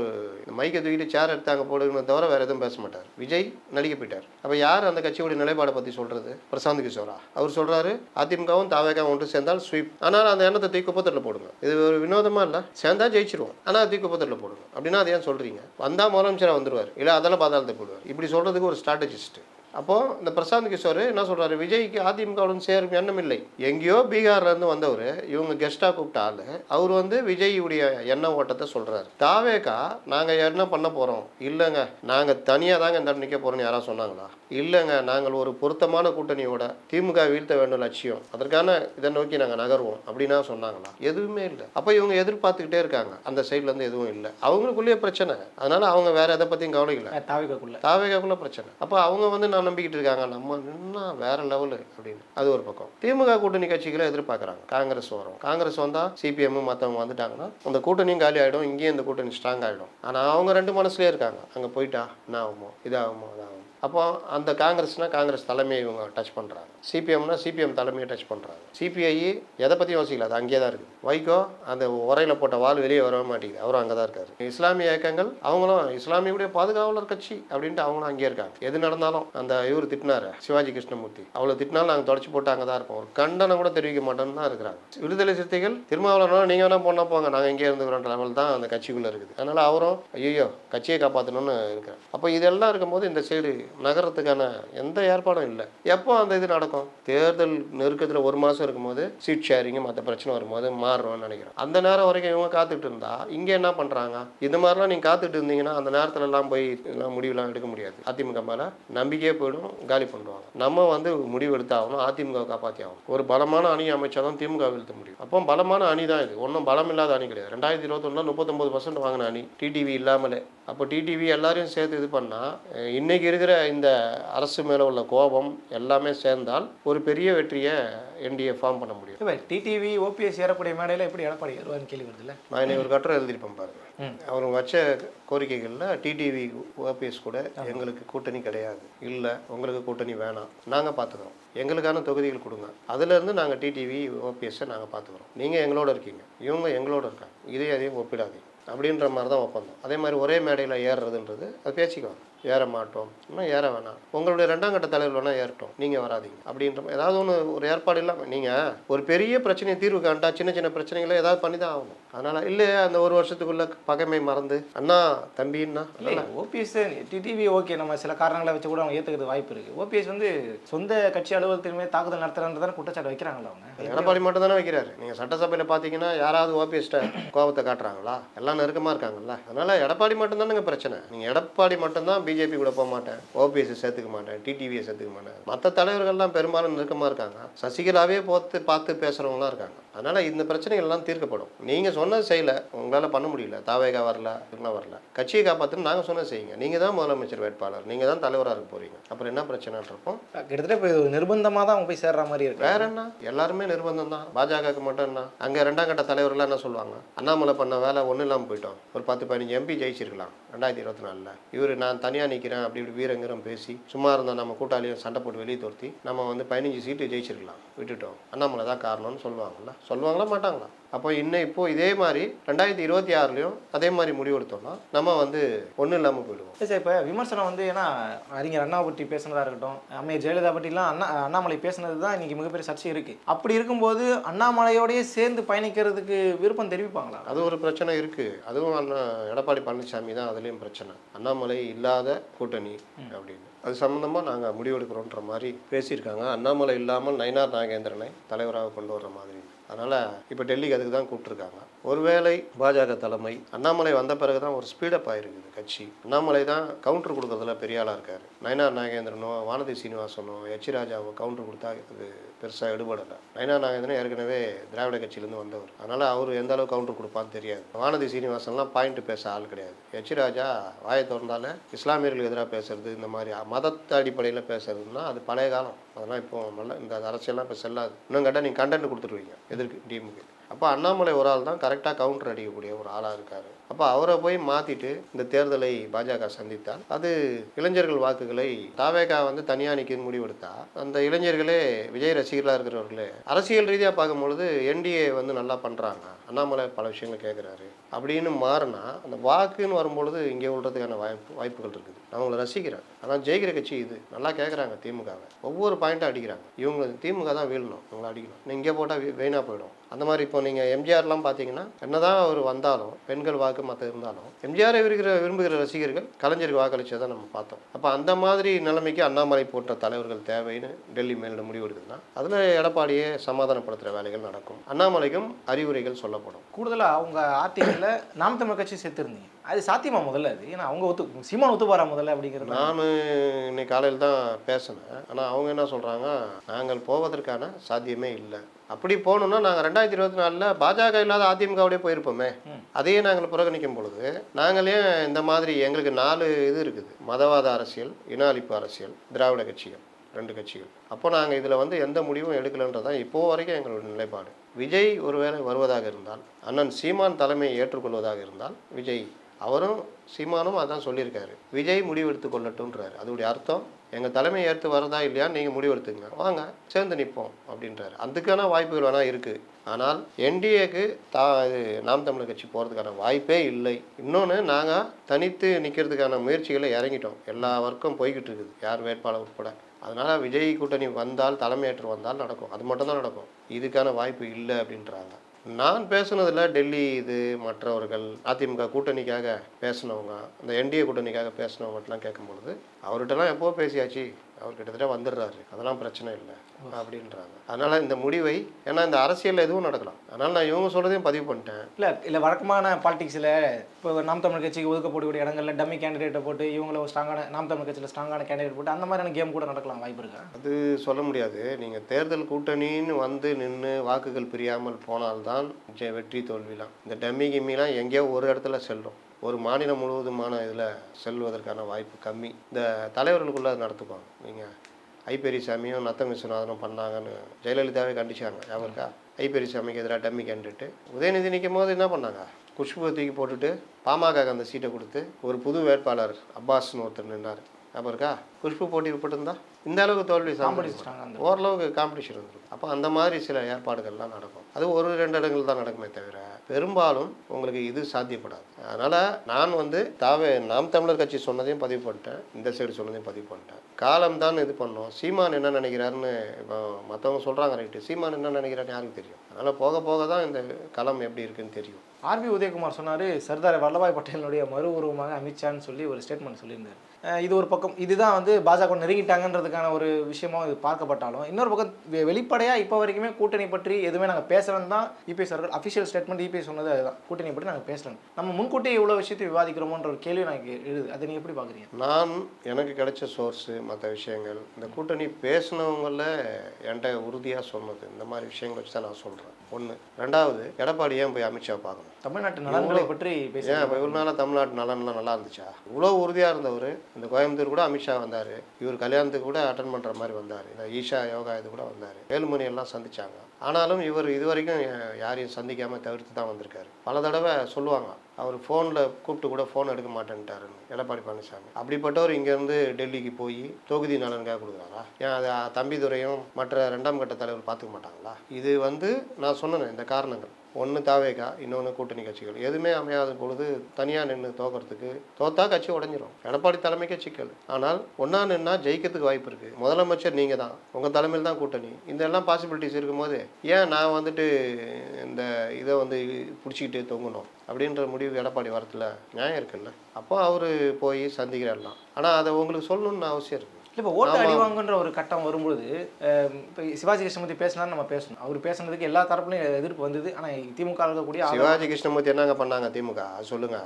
மைக்கை தூக்கிட்டு சேர் எடுத்தாங்க போடுங்க தவிர வேறு எதுவும் பேச மாட்டார். விஜய் நடிக்க போயிட்டார். அப்போ யார் அந்த கட்சியுடைய நிலைப்பாடை பற்றி சொல்கிறது பிரசாந்த் கிஷோரா. அவர் சொல்கிறாரு அதிமுகவும் தாவேகாவும் ஒன்று சேர்ந்தால் ஸ்வீப் ஆனால் அந்த எண்ணத்தை தூக்கி குப்பத்தில் போடுங்க. இது ஒரு வினோதமாக இல்லை? சேர்ந்தா ஜெயிச்சிருவோம். ஆனால் தூக்கி குப்பத்தில் போடுங்க. அப்படின்னா அது ஏன் சொல்கிறீங்க வந்தால் முதலமைச்சராக வந்துடுவார் இல்லை அதெல்லாம் பாதாளத்தை போடுவார். இப்படி சொல்கிறதுக்கு ஒரு ஸ்ட்ராட்டஜிஸ்ட்டு அப்போ இந்த பிரசாந்த் கிஷோர் என்ன சொல்றாரு? விஜய்க்கு அதிமுகவுடன் சேரும் எண்ணம் இல்லை. எங்கேயோ பீகார்ல இருந்து வந்தவர் இவங்க கெஸ்டா கூப்பிட்ட ஆளு அவர் வந்து விஜய்யுடைய எண்ண ஓட்டத்தை சொல்றாரு. தாவேக்கா நாங்க என்ன பண்ண போறோம்? இல்லைங்க நாங்க தனியா தாங்க இந்த நிக்க போறோம்னு யாராவது சொன்னாங்களா? இல்லைங்க நாங்கள் ஒரு பொருத்தமான கூட்டணியோட திமுக வீழ்த்த வேண்டும் லட்சியம். அதற்கான இதை நோக்கி நாங்கள் நகர்வோம் அப்படின்னா சொன்னாங்களா? எதுவுமே இல்லை. அப்போ இவங்க எதிர்பார்த்துக்கிட்டே இருக்காங்க. அந்த சைட்ல இருந்து எதுவும் இல்லை. அவங்களுக்குள்ளேயே பிரச்சனை. அதனால அவங்க வேற எதை பற்றியும் கவலைக்கல தாவிகக்குள்ள தாவேகாக்குள்ள பிரச்சனை. அப்போ அவங்க வந்து நான் நம்பிக்கிட்டு இருக்காங்க. நம்ம நின்னா வேற லெவலு அப்படின்னு. அது ஒரு பக்கம். திமுக கூட்டணி கட்சிகளை எதிர்பார்க்குறாங்க. காங்கிரஸ் வரும். காங்கிரஸ் வந்தா சிபிஎம் மற்றவங்க வந்துட்டாங்கன்னா அந்த கூட்டணியும் காலி ஆகிடும் இங்கேயும் இந்த கூட்டணி ஸ்ட்ராங் ஆகிடும் ஆனால் அவங்க ரெண்டு மனசுலயே இருக்காங்க. அங்கே போயிட்டா என்ன ஆகுமோ இதாகுமோ. அதாகும் அப்போ அந்த காங்கிரஸ்னால் காங்கிரஸ் தலைமையை இவங்க டச் பண்ணுறாங்க சிபிஎம்னா சிபிஎம் தலைமையை டச் பண்ணுறாங்க சிபிஐ எதை பற்றி யோசிக்கல அது அங்கேயே தான் இருக்குது. வைகோ அந்த உரையில் போட்ட வாள் வெளியே வரவே மாட்டேங்குது. அவரும் அங்கே தான் இருக்காரு. இஸ்லாமிய இயக்கங்கள் அவங்களும் இஸ்லாமியுடைய பாதுகாவலர் கட்சி அப்படின்ட்டு அவங்களும் அங்கேயே இருக்காங்க. எது நடந்தாலும் அந்த இவர் திட்டினாரு சிவாஜி கிருஷ்ணமூர்த்தி. அவ்வளோ திட்டினாலும் நாங்கள் தொடச்சி போட்டு அங்கே தான் இருப்போம். ஒரு கண்டனம் கூட தெரிவிக்க மாட்டோம்னு தான் இருக்கிறாங்க. விடுதலை சிறுத்தைகள் திருமாவளவனா நீங்கள் வேணால் போனால் போங்க. நாங்கள் இங்கே இருந்துக்கிறோம் லெவல் தான் அந்த கட்சிக்குள்ளே இருக்குது. அதனால் அவரும் ஐயோ கட்சியை காப்பாற்றணும்னு இருக்கிறார் அப்போ இதெல்லாம் இருக்கும்போது இந்த சைடு நகரத்துக்கான எந்த ஏற்பாடும் இல்லை. எப்போ அந்த இது நடக்கும்? தேர்தல் நெருக்கத்தில் ஒரு மாதம் இருக்கும்போது சீட் ஷேரிங்கு மற்ற பிரச்சனை வரும்போது மாறுறோம்னு நினைக்கிறேன். அந்த நேரம் வரைக்கும் இவங்க காத்துட்டு இருந்தா இங்கே என்ன பண்ணுறாங்க இது மாதிரிலாம் நீங்கள் காத்துட்டு இருந்தீங்கன்னா அந்த நேரத்துல எல்லாம் போய் இதெல்லாம் முடிவுலாம் எடுக்க முடியாது. அதிமுக மேலே நம்பிக்கையே போயிடும் காலி பண்ணுவாங்க நம்ம வந்து முடிவு எடுத்தாகணும் அதிமுக காப்பாற்றி ஆகணும். ஒரு பலமான அணி அமைச்சா தான் திமுக வீழ்த்த முடியும். அப்போ பலமான அணி தான் இது. ஒன்றும் பலம் இல்லாத அணி கிடையாது. ரெண்டாயிரத்தி இருபத்தொன்னு முப்பத்தொம்பது பர்சன்ட் வாங்கின அணி. டிடிவி இல்லாமலே. அப்போ டிடிவி எல்லாரையும் சேர்த்து இது பண்ணால் இன்னைக்கு இருக்கிற இந்த அரசு மேலே உள்ள கோபம் எல்லாமே சேர்ந்தால் ஒரு பெரிய வெற்றியை என்டிஏ ஃபார்ம் பண்ண முடியும். இப்போ டிடிவி ஓபிஎஸ் ஏறக்கூடிய மேடையில் எப்படி எடப்பாடி வருவான்னு கேள்வி வருதுல்ல நான் இன்னைக்கு ஒரு கட்டுரை எழுதியிருப்பேன் பாருங்க. ம். அவர் வச்ச கோரிக்கைகளில் டிடிவி ஓபிஎஸ் கூட எங்களுக்கு கூட்டணி கிடையாது. இல்லை உங்களுக்கு கூட்டணி வேணாம். நாங்கள் பார்த்துக்கிறோம் எங்களுக்கான தொகுதிகள் கொடுங்க. அதுலேருந்து நாங்கள் டிடிவி ஓபிஎஸ்ஸை நாங்கள் பார்த்துக்குறோம் நீங்கள் எங்களோட இருக்கீங்க. இவங்க எங்களோட இருக்காங்க. இதே அதையும் ஒப்பிடாதீங்க. அப்படின்ற மாதிரி தான் ஒப்பந்தம். அதே மாதிரி ஒரே மேடையில் ஏறுறதுன்றது அது பேசிக்குவாங்க. ஏற மாட்டோம் இன்னும் ஏற வேணாம். உங்களுடைய ரெண்டாம் கட்ட தலைவர் வேணால் ஏறட்டும். நீங்கள் வராதீங்க. அப்படின்ற ஏதாவது ஒன்று ஒரு ஏற்பாடு இல்லாமல் நீங்கள் ஒரு பெரிய பிரச்சனையை தீர்வு காண்டா சின்ன சின்ன பிரச்சனைகளை ஏதாவது பண்ணி தான் ஆகணும். அதனால் இல்லையா அந்த ஒரு வருஷத்துக்குள்ள பகைமை மறந்து அண்ணா தம்பின்னா ஓபிஎஸ் டிடிவி ஓகே நம்ம சில காரணங்களை வச்சு கூட அவங்க ஏற்றுக்கிறது வாய்ப்பு இருக்குது ஓபிஎஸ் வந்து சொந்த கட்சி அலுவலகத்தின் தாக்குதல் நடத்துறன்றதான குற்றச்சாட்டு வைக்கிறாங்களா அவங்க? எடப்பாடி மட்டும் தானே வைக்கிறாரு. நீங்கள் சட்டசபையில் பார்த்தீங்கன்னா யாராவது ஓபிஎஸ்ட கோபத்தை காட்டுறாங்களா? எல்லாம் நெருக்கமாக இருக்காங்கல்ல. அதனால் எடப்பாடி மட்டும்தானுங்க பிரச்சனை. நீங்கள் எடப்பாடி மட்டும்தான் பிஜேபி கூட போக மாட்டேன். ஓபிஎஸ் சேர்த்துக்க மாட்டேன். டிடிவியை சேர்த்துக்க மாட்டேன். மற்ற தலைவர்கள்லாம் பெரும்பாலும் நெருக்கமாக இருக்காங்க. சசிகலாவே போத்து பார்த்து பேசுகிறவங்களாம் இருக்காங்க. அதனால் இந்த பிரச்சனைகள் எல்லாம் தீர்க்கப்படும். நீங்கள் சொன்னது செய்யல. உங்களால் பண்ண முடியல. தாவேகா வரல இவங்களாம் வரல. கட்சியை காப்பாற்றுன்னு நாங்கள் சொன்னது செய்யுங்க. நீங்கள் தான் முதலமைச்சர் வேட்பாளர். நீங்கள் தான் தலைவராக இருக்க போகிறீங்க அப்புறம் என்ன பிரச்சனைன்றப்போ கிட்டத்தட்ட இப்போ நிர்பந்தமாக தான் அவங்க போய் சேர்ற மாதிரி இருக்கு. வேற என்ன? எல்லாருமே நிர்பந்தம் தான். பாஜகவுக்கு மட்டும் என்ன? அங்கே ரெண்டாம் கட்ட தலைவர்கள்லாம் என்ன சொல்லுவாங்க? அண்ணாமலை பண்ண வேலை ஒன்றும் இல்லாமல் போயிட்டோம். ஒரு பத்து பதினஞ்சு எம்பி ஜெயிச்சிருக்கலாம். ரெண்டாயிரத்தி இருபத்தி நாலில். இவர் நான் தனியாக நிற்கிறேன் அப்படி இப்படி வீரங்கிறம் பேசி சும்மா இருந்தால் நம்ம கூட்டாளியும் சண்டை போட்டு வெளியே துரத்தி நம்ம வந்து பதினஞ்சு சீட்டு ஜெயிச்சிருக்கலாம். விட்டுட்டோம். அண்ணாமலை தான் காரணம்னு சொல்லுவாங்களா சொல்லுவாங்களா மாட்டாங்களா? அப்போ இன்னும் இப்போ இதே மாதிரி ரெண்டாயிரத்தி இருபத்தி ஆறுலையும் அதே மாதிரி முடிவெடுத்தோம்னா நம்ம வந்து ஒன்றும் இல்லாமல் போயிடுவோம். சார் இப்போ விமர்சனம் வந்து ஏன்னா அறிஞர் அண்ணா பற்றி பேசுனதா இருக்கட்டும் அம்மையார் ஜெயலலிதா பற்றிலாம் அண்ணா அண்ணாமலை பேசுனது தான் இன்னைக்கு மிகப்பெரிய சர்ச்சை இருக்கு. அப்படி இருக்கும்போது அண்ணாமலையோடயே சேர்ந்து பயணிக்கிறதுக்கு விருப்பம் தெரிவிப்பாங்களா? அது ஒரு பிரச்சனை இருக்குது அதுவும் அண்ணா எடப்பாடி பழனிசாமி தான் அதுலேயும் பிரச்சனை. அண்ணாமலை இல்லாத கூட்டணி அப்படின்னு. அது சம்மந்தமாக நாங்கள் முடிவெடுக்கிறோன்ற மாதிரி பேசியிருக்காங்க. அண்ணாமலை இல்லாமல் நயினார் நாகேந்திரனை தலைவராக கொண்டு வர்ற மாதிரி அதனால் இப்போ டெல்லிக்கு அதுக்கு தான் கூப்பிட்ருக்காங்க ஒருவேளை பாஜக தலைமை அண்ணாமலை வந்த பிறகு தான் ஒரு ஸ்பீடப் ஆகிருக்குது கட்சி. அண்ணாமலை தான் கவுண்டர் கொடுக்குறதுல பெரிய ஆளாக இருக்கார். நயனார் நாகேந்திரனோ வானதி சீனிவாசனோ எச் ராஜாவோ கவுண்டர் கொடுத்தா இது பெருசாக எடுபடலை. நயனார் நாகேந்திரன் ஏற்கனவே திராவிட கட்சியிலேருந்து வந்தவர். அதனால் அவர் எந்த அளவு கவுண்டர் கொடுப்பான்னு தெரியாது. வானதி சீனிவாசன்லாம் பாயிண்ட் பேச ஆள் கிடையாது. எச் ராஜா வாயை திறந்தாலே இஸ்லாமியர்களுக்கு எதிராக பேசுறது இந்த மாதிரி மதத்தை அடிப்படையில் பேசுறதுன்னா அது பழைய காலம். அதெல்லாம் இப்போ நல்ல இந்த அரசியல்லாம் இப்போ செல்லாது. இன்னும் கேட்டால் நீங்கள் கண்டென்ட் கொடுத்துருவீங்க எதிர்க்கு டீமுக்கு அப்போ அண்ணாமலை ஒரு ஆள் தான் கரெக்டாக கவுண்டர் அடிக்கக்கூடிய ஒரு ஆளாக இருக்கார். அப்போ அவரை போய் மாற்றிட்டு இந்த தேர்தலை பாஜக சந்தித்தால் அது இளைஞர்கள் வாக்குகளை தாவேகா வந்து தனியாக நிற்கிது முடிவெடுத்தா அந்த இளைஞர்களே விஜய் ரசிகர்களாக இருக்கிறவர்களே அரசியல் ரீதியாக பார்க்கும்பொழுது என்டிஏ வந்து நல்லா பண்ணுறாங்க அண்ணாமலை பல விஷயங்களை கேட்குறாரு அப்படின்னு மாறினா அந்த வாக்குன்னு வரும்பொழுது இங்கே விடுறதுக்கான வாய்ப்பு வாய்ப்புகள் இருக்குது. நான் அவங்கள ரசிக்கிறேன். ஆனால் ஜெயிக்கிற கட்சி இது. நல்லா கேட்குறாங்க திமுகவை. ஒவ்வொரு பாயிண்ட்டும் அடிக்கிறாங்க. இவங்க திமுக தான் வீழணும். இவங்களை அடிக்கணும். இங்கே போட்டால் வீணாக போயிடும். அந்த மாதிரி இப்போ நீங்கள் எம்ஜிஆர்லாம் பார்த்தீங்கன்னா என்னதான் அவர் வந்தாலும் பெண்கள் வாக்கு மற்ற இருந்தாலும் எம்ஜிஆரை விரும்புகிற விரும்புகிற ரசிகர்கள் கலைஞருக்கு வாக்களிச்சதை நம்ம பார்த்தோம். அப்போ அந்த மாதிரி நிலைமைக்கு அண்ணாமலை போன்ற தலைவர்கள் தேவைன்னு டெல்லி மேலிட முடிவு எடுக்குதுன்னா அதில் எடப்பாடியை சமாதானப்படுத்துகிற வேலைகள் நடக்கும். அண்ணாமலைக்கும் அறிவுரைகள் சொல்லப்படும். கூடுதலாக அவங்க ஆர்டிகளில் நாம் தமிழ் கட்சி சேர்த்துருந்தீங்க. அது சாத்தியமா முதல்ல அது? ஏன்னா அவங்க ஒத்து சீமான் ஒத்து போறா முதல்ல அப்படிங்கிறது. நான் இன்னைக்கு காலையில் தான் பேசினேன். ஆனால் அவங்க என்ன சொல்கிறாங்க நாங்கள் போவதற்கான சாத்தியமே இல்லை. அப்படி போகணுன்னா நாங்கள் ரெண்டாயிரத்தி இருபத்தி நாலில் பாஜக இல்லாத அதிமுகவோடய போயிருப்போமே. அதையே நாங்கள் புறக்கணிக்கும் பொழுது நாங்களே இந்த மாதிரி எங்களுக்கு நாலு இது இருக்குது. மதவாத அரசியல் இன அழிப்பு அரசியல் திராவிட கட்சிகள் ரெண்டு கட்சிகள். அப்போ நாங்கள் இதில் வந்து எந்த முடிவும் எடுக்கலைன்றதான் இப்போ வரைக்கும் எங்களோட நிலைப்பாடு. விஜய் ஒருவேளை வருவதாக இருந்தால் அண்ணன் சீமான் தலைமையை ஏற்றுக்கொள்வதாக இருந்தால் விஜய் அவரும் சீமானும் அதான் சொல்லியிருக்காரு. விஜய் முடிவெடுத்து கொள்ளட்டும்ன்றாரு. அதோடைய அர்த்தம் எங்கள் தலைமை ஏற்று வரதா இல்லையா நீங்கள் முடிவெடுத்துங்க வாங்க சேர்ந்து நிற்போம் அப்படின்றாரு. அதுக்கான வாய்ப்புகள் வேணால் இருக்குது ஆனால் என்டிஏக்கு தா இது நாம் தமிழர் கட்சி போகிறதுக்கான வாய்ப்பே இல்லை. இன்னொன்று நாங்கள் தனித்து நிற்கிறதுக்கான முயற்சிகளை இறங்கிட்டோம். எல்லா ஒர்க்கும் போய்கிட்டு இருக்குது. யார் வேட்பாளர் உட்பட. அதனால் விஜய் கூட்டணி வந்தால் தலைமையேற்று வந்தால் நடக்கும். அது மட்டும்தான் நடக்கும். இதுக்கான வாய்ப்பு இல்லை அப்படின்றாங்க. நான் பேசுனதில் டெல்லி இது மற்றவர்கள் அதிமுக கூட்டணிக்காக பேசினவங்க அந்த என்டிஏ கூட்டணிக்காக பேசினவங்கட்டெலாம் கேட்கும்பொழுது அவர்கிட்டலாம் எப்போ பேசியாச்சு? அவர் கிட்டத்தட்ட வந்துடுறாரு. அதெல்லாம் பிரச்சனை இல்லை அப்படின்றாங்க. அதனால் இந்த முடிவை ஏன்னா இந்த அரசியலில் எதுவும் நடக்கலாம். அதனால் நான் இவங்க சொல்கிறதையும் பதிவு பண்ணிட்டேன். இல்லை இல்லை வழக்கமான பாலிடிக்ஸில் இப்போ நாம் தமிழ் கட்சிக்கு ஒதுக்கப்படக்கூடிய இடங்கள்ல டம்மி கேண்டிடேட்டை போட்டு இவங்கள ஒரு ஸ்ட்ராங்கான நாம் தமிழ் கட்சியில் ஸ்ட்ராங்கான கேண்டிடேட் போட்டு அந்த மாதிரியான கேம் கூட நடக்கலாம் வாய்ப்பு இருக்கா? அது சொல்ல முடியாது. நீங்கள் தேர்தல் கூட்டணின்னு வந்து நின்று வாக்குகள் பிரியாமல் போனால்தான் வெற்றி தோல்விலாம். இந்த டம்மி கிம்மிலாம் எங்கேயோ ஒரு இடத்துல செல்லும். ஒரு மாநிலம் முழுவதுமான இதில் செல்வதற்கான வாய்ப்பு கம்மி. இந்த தலைவர்களுக்குள்ள அதை நடத்துப்பாங்க. நீங்கள் ஐ பெரியசாமியும் நத்தம் விஸ்வநாதனும் பண்ணாங்கன்னு ஜெயலலிதாவே கண்டிச்சாங்க. யாவருக்கா இருக்கா? ஐ பெரியசாமிக்கு எதிராக டம்மி கேண்டுட்டு உதயநிதி நிற்கும் போது என்ன பண்ணாங்க? குஷ்பு தூக்கி போட்டுட்டு பாமக அந்த சீட்டை கொடுத்து ஒரு புது வேட்பாளர் அப்பாஸ்னு ஒருத்தர் நின்றார் ஞாபகம் இருக்கா? குஷ்பு போட்டி போட்டிருந்தா? இந்த அளவுக்கு தோல்வி காம்படிஷன் சாம்பிடிச்சு ஸ்ட்ராங்காக அந்த ஓரளவுக்கு காம்படிஷன் இருந்திருக்கும். அப்போ அந்த மாதிரி சில ஏற்பாடுகள்லாம் நடக்கும். அது ஒரு ரெண்டு இடங்கள் தான் நடக்குமே தவிர பெரும்பாலும் உங்களுக்கு இது சாத்தியப்படாது. அதனால் நான் வந்து தாவே நாம் தமிழர் கட்சி சொன்னதையும் பதிவு பண்ணிட்டேன். இந்த சைடு சொன்னதையும் பதிவு பண்ணிட்டேன். காலம் தான் இது பண்ணோம். சீமான் என்ன நினைக்கிறாருன்னு இப்போ மற்றவங்க சொல்கிறாங்க ரைட்டு சீமான் என்ன நினைக்கிறான்னு யாருக்கு தெரியும்? அதனால் போக போக தான் இந்த களம் எப்படி இருக்குன்னு தெரியும். ஆர்பி உதயகுமார் சொன்னார் சர்தார் வல்லபாய் பட்டேலினுடைய மறு உருவமாக அமித்ஷான்னு சொல்லி ஒரு ஸ்டேட்மெண்ட் சொல்லியிருந்தார். இது ஒரு பக்கம் இதுதான் வந்து பாஜக நெருங்கிட்டாங்கன்றதுக்கான ஒரு விஷயமா இது பார்க்கப்பட்டாலும் இன்னொரு பக்கம் வெ- இப்போ வரைக்குமே கூட்டணி பற்றி எதுவுமே நாங்கள் பேசலன்னு தான் இபிஎஸ் அவர்கள் அஃபிஷியல் ஸ்டேட்மெண்ட் இபிஎஸ் சொன்னது அதுதான். கூட்டணி பற்றி நாங்கள் பேசலன்னு. நம்ம முன்கூட்டியே இவ்வளோ விஷயத்தை விவாதிக்கிறோமோன்ற ஒரு கேள்வி எனக்கு எழுது அதை நீங்கள் எப்படி பார்க்குறீங்க? நான் எனக்கு கிடைச்ச சோர்ஸு மற்ற விஷயங்கள் இந்த கூட்டணி பேசினவங்கள என்கிட்ட உறுதியாக சொன்னது இந்த மாதிரி விஷயங்கள் வச்சு தான் நான் சொல்கிறேன் ஒன்று ரெண்டாவது எடப்பாடி ஏன் போய் அமித்ஷா பார்க்கணும்? தமிழ்நாட்டு நலன்களை பற்றி பேச ஏன் இப்போ இவ்வளோ நாளாக தமிழ்நாட்டு நலன்லாம் நல்லா இருந்துச்சா? இவ்வளோ உறுதியாக இருந்தவர். இந்த கோயம்புத்தூர் கூட அமித்ஷா வந்தார். இவர் கல்யாணத்துக்கு கூட அட்டன் பண்ணுற மாதிரி வந்தார். இந்த ஈஷா யோகா இது கூட வந்தார். வேலுமணி எல்லாம் சந்திச்சாங்க. ஆனாலும் இவர் இது வரைக்கும் யாரையும் சந்திக்காமல் தவிர்த்து தான் வந்திருக்காரு. பல தடவை சொல்லுவாங்க அவர் ஃபோனில் கூப்பிட்டு கூட ஃபோன் எடுக்க மாட்டேன்ட்டாருன்னு. எடப்பாடி பழனிசாமி. அப்படிப்பட்டவர் இங்கேருந்து டெல்லிக்கு போய் தொகுதி நலனுக்காக கொடுக்குறாரா? ஏன் அதை தம்பிதுரையும் மற்ற ரெண்டாம் கட்ட தலைவர் பார்த்துக்க மாட்டாங்களா? இது வந்து நான் சொன்னேன் இந்த காரணங்கள். ஒன்று தாவேகா இன்னொன்று கூட்டணி கட்சிகள். எதுவுமே அமையாத பொழுது தனியாக நின்று தோக்கிறதுக்கு தோத்தா கட்சி உடஞ்சிரும். எடப்பாடி தலைமைக்கே சிக்கல். ஆனால் ஒன்றா நின்னா ஜெயிக்கிறதுக்கு வாய்ப்பு இருக்குது முதலமைச்சர் நீங்கள் தான். உங்கள் தலைமையில் தான் கூட்டணி. இந்த எல்லாம் பாசிபிலிட்டிஸ் இருக்கும்போது ஏன் நான் வந்துட்டு இந்த இதை வந்து பிடிச்சிக்கிட்டு தொங்கணும்? அப்படின்ற முடிவு எடப்பாடி வரத்துல நியாயம் இருக்குல்ல? அப்போ அவர் போய் சந்திக்கிறாரலாம். ஆனால் அதை உங்களுக்கு சொல்லணும்னு அவசியம் இருக்குது இப்போ ஓட்டு ஆமா. அடிவாங்கன்ற ஒரு கட்டம் வரும்பொழுது அஹ், இப்போ சிவாஜி கிருஷ்ணமூர்த்தி பேசினாலும் நம்ம பேசணும். அவர் பேசுனதுக்கு எல்லா தரப்புலையும் எதிர்ப்பு வந்தது. ஆனால் திமுக இருக்கக்கூடிய சிவாஜி கிருஷ்ணமூர்த்தி என்னங்க பண்ணாங்க திமுக? சொல்லுங்க.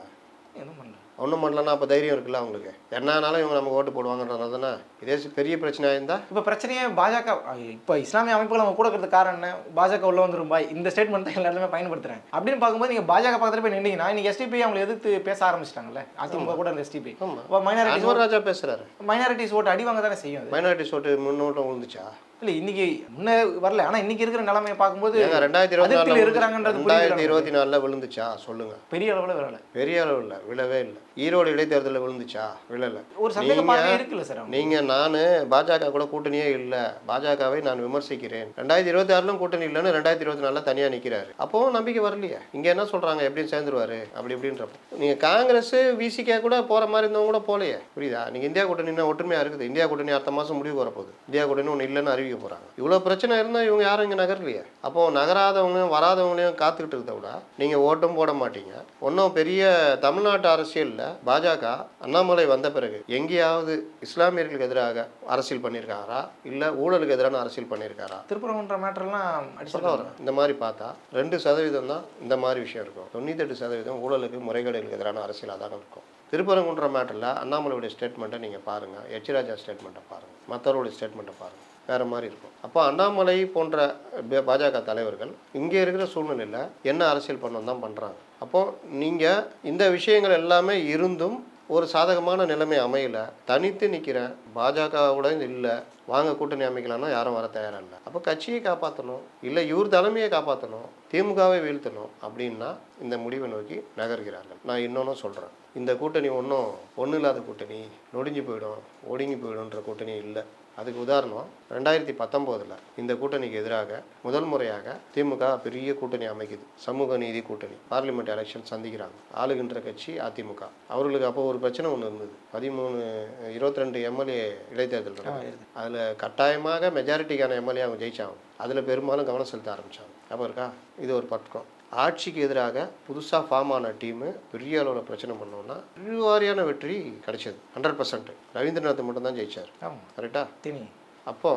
எதுவும் பண்ணல. ஒன்றும் பண்ணலன்னா அப்போ தைரியம் இருக்குல்ல அவங்களுக்கு? என்னானாலும் இவங்க நமக்கு ஓட்டு போடுவாங்கன்றதுனால தானே? இதே பெரிய பிரச்சனையாக இருந்தால் இப்போ பிரச்சனையே பாஜக இப்போ இஸ்லாமிய அமைப்புகள் அவங்க கூட இருக்கிறது காரணம் என்ன? பாஜக உள்ள பாய் இந்த ஸ்டேட்மெண்ட் தான் எல்லாருமே பயன்படுத்துறாங்க அப்படின்னு பார்க்கும்போது நீங்க பாஜக பக்கத்துல போய் நின்னீங்கன்னா இன்னைக்கு எஸ்டிபி அவங்களை எதிர்த்து பேச ஆரம்பிச்சிட்டாங்கல்ல? அதிமுக கூட இந்த எஸ்டிபி அன்வர் ராஜா பேசுகிறாரு மைனாரிட்டிஸ் ஓட்டு அடி வாங்க தானே செய்யும் மைனாரிட்டிஸ் ஓட்டு முன்னோட்டம் விழுந்துச்சா இல்ல இன்னைக்கு முன்ன வரல. ஆனா இன்னைக்கு இருக்கிற நிலைமையை பார்க்கும்போது ரெண்டாயிரத்தி இருபத்தி இருக்கிறாங்கன்றது ரெண்டாயிரத்தி இருபத்தி நாலில் விழுந்துச்சா? சொல்லுங்க. பெரிய அளவுல வரல பெரிய அளவு இல்லை விழவே இல்லை. ஈரோடு இடைத்தேர்தலில் விழுந்துச்சா? விழல. ஒரு சந்தேக நீங்க- பார்வை இருக்குல்ல சார் அவங்க நீங்க நான் பாஜக கூட கூட்டணியே இல்லை. பாஜகவை நான் விமர்சிக்கிறேன். ரெண்டாயிரத்தி இருபத்தி ஆறிலும் கூட்டணி இல்லைன்னு ரெண்டாயிரத்தி இருபத்தி நாலில் தனியாக நிற்கிறாரு அப்போவும் நம்பிக்கை வரலையே. இங்கே என்ன சொல்கிறாங்க எப்படியும் சேர்ந்துருவாரு? அப்படி இப்படின்றப்ப. நீங்கள் காங்கிரஸ் விசிகே கூட போகிற மாதிரி இருந்தவங்க கூட போகலையே புரியுதா? நீங்கள் இந்தியா கூட்டணினா ஒற்றுமையாக இருக்குது. இந்தியா கூட்டணி அடுத்த மாதம் முடிவு வரப்போகுது. இந்தியா கூட்டணி ஒன்று இல்லைன்னு அறிவிக்க போகிறாங்க இவ்வளோ பிரச்சனை இருந்தால் இவங்க யாரும் இங்கே நகரலையே. அப்போ நகராதவங்க வராதவங்களையும் காத்துக்கிட்டு இருக்கிறத விட நீங்கள் ஓட்டும் போட மாட்டீங்க. ஒன்றும் பெரிய தமிழ்நாட்டு அரசியலில் பாஜக அண்ணாமலை வந்த பிறகு எங்கேயாவது இஸ்லாமியர்களுக்கு எதிராக அரசியல் பண்ணியிருக்காரா? இல்லை ஊழலுக்கு எதிரான அரசியல் பண்ணியிருக்காரா? திருப்பரங்குன்ற மேட்டர்லாம் சொல்ல அடிச்சு வரேன். இந்த மாதிரி பார்த்தா ரெண்டு சதவீதம் தான் இந்த மாதிரி விஷயம் இருக்கும். தொண்ணூத்தெட்டு சதவீதம் ஊழலுக்கு முறைகேடுகளுக்கு எதிரான அரசியலாக தான் இருக்கும். திருப்பரங்குன்ற மேட்டரில் அண்ணாமலையுடைய ஸ்டேட்மெண்ட்டை நீங்கள் பாருங்கள் எச்ராஜா ஸ்டேட்மெண்ட்டை பாருங்கள் மற்றவருடைய ஸ்டேட்மெண்ட்டை பாருங்கள் வேறு மாதிரி இருக்கும். அப்போ அண்ணாமலை போன்ற பாஜக தலைவர்கள் இங்கே இருக்கிற சூழ்நிலையில் என்ன அரசியல் பண்ணணும் தான் பண்ணுறாங்க அப்போது நீங்கள் இந்த விஷயங்கள் எல்லாமே இருந்தும் ஒரு சாதகமான நிலைமை அமையல தனித்து நிற்கிறேன் பாஜகவுடன் இல்லை வாங்க கூட்டணி அமைக்கலாம்னா யாரும் வர தயாராக இல்லை அப்போ கட்சியை காப்பாற்றணும் இல்லை இவர் தலைமையை காப்பாற்றணும் திமுகவை வீழ்த்தணும் அப்படின்னா இந்த முடிவை நோக்கி நகர்கிறார்கள். நான் இன்னொன்று சொல்கிறேன் இந்த கூட்டணி ஒன்றும் ஒன்றும் இல்லாத கூட்டணி நொடிஞ்சு போயிடும் ஒடுங்கி போயிடும்ன்ற கூட்டணி இல்லை. அதுக்கு உதாரணம் ரெண்டாயிரத்தி பத்தொம்போதில் இந்த கூட்டணிக்கு எதிராக முதல் முறையாக திமுக பெரிய கூட்டணி அமைக்குது. சமூக நீதி கூட்டணி. பார்லிமெண்ட் எலெக்ஷன் சந்திக்கிறாங்க. ஆளுகின்ற கட்சி அதிமுக. அவர்களுக்கு அப்போ ஒரு பிரச்சனை ஒன்று இருந்தது. பதிமூணு இருபத்தி ரெண்டு எம்எல்ஏ இடைத்தேர்தல் அதில் கட்டாயமாக மெஜாரிட்டிக்கான எம்எல்ஏ அவங்க ஜெயிச்சாங்க அதில் பெரும்பாலும் கவனம் செலுத்த ஆரம்பித்தாங்க அப்போ இருக்கா? இது ஒரு பக்கம். ஆட்சிக்கு எதிராக புதுசாக ஃபார்ம் ஆன டீமு பெரிய அளவில் பிரச்சனை பண்ணோன்னா பெருவாரியான வெற்றி கிடைச்சது ஹண்ட்ரட் பர்சன்ட் ரவீந்திரநாத் மட்டும்தான் ஜெயிச்சார். கரெக்டா தினி அப்போ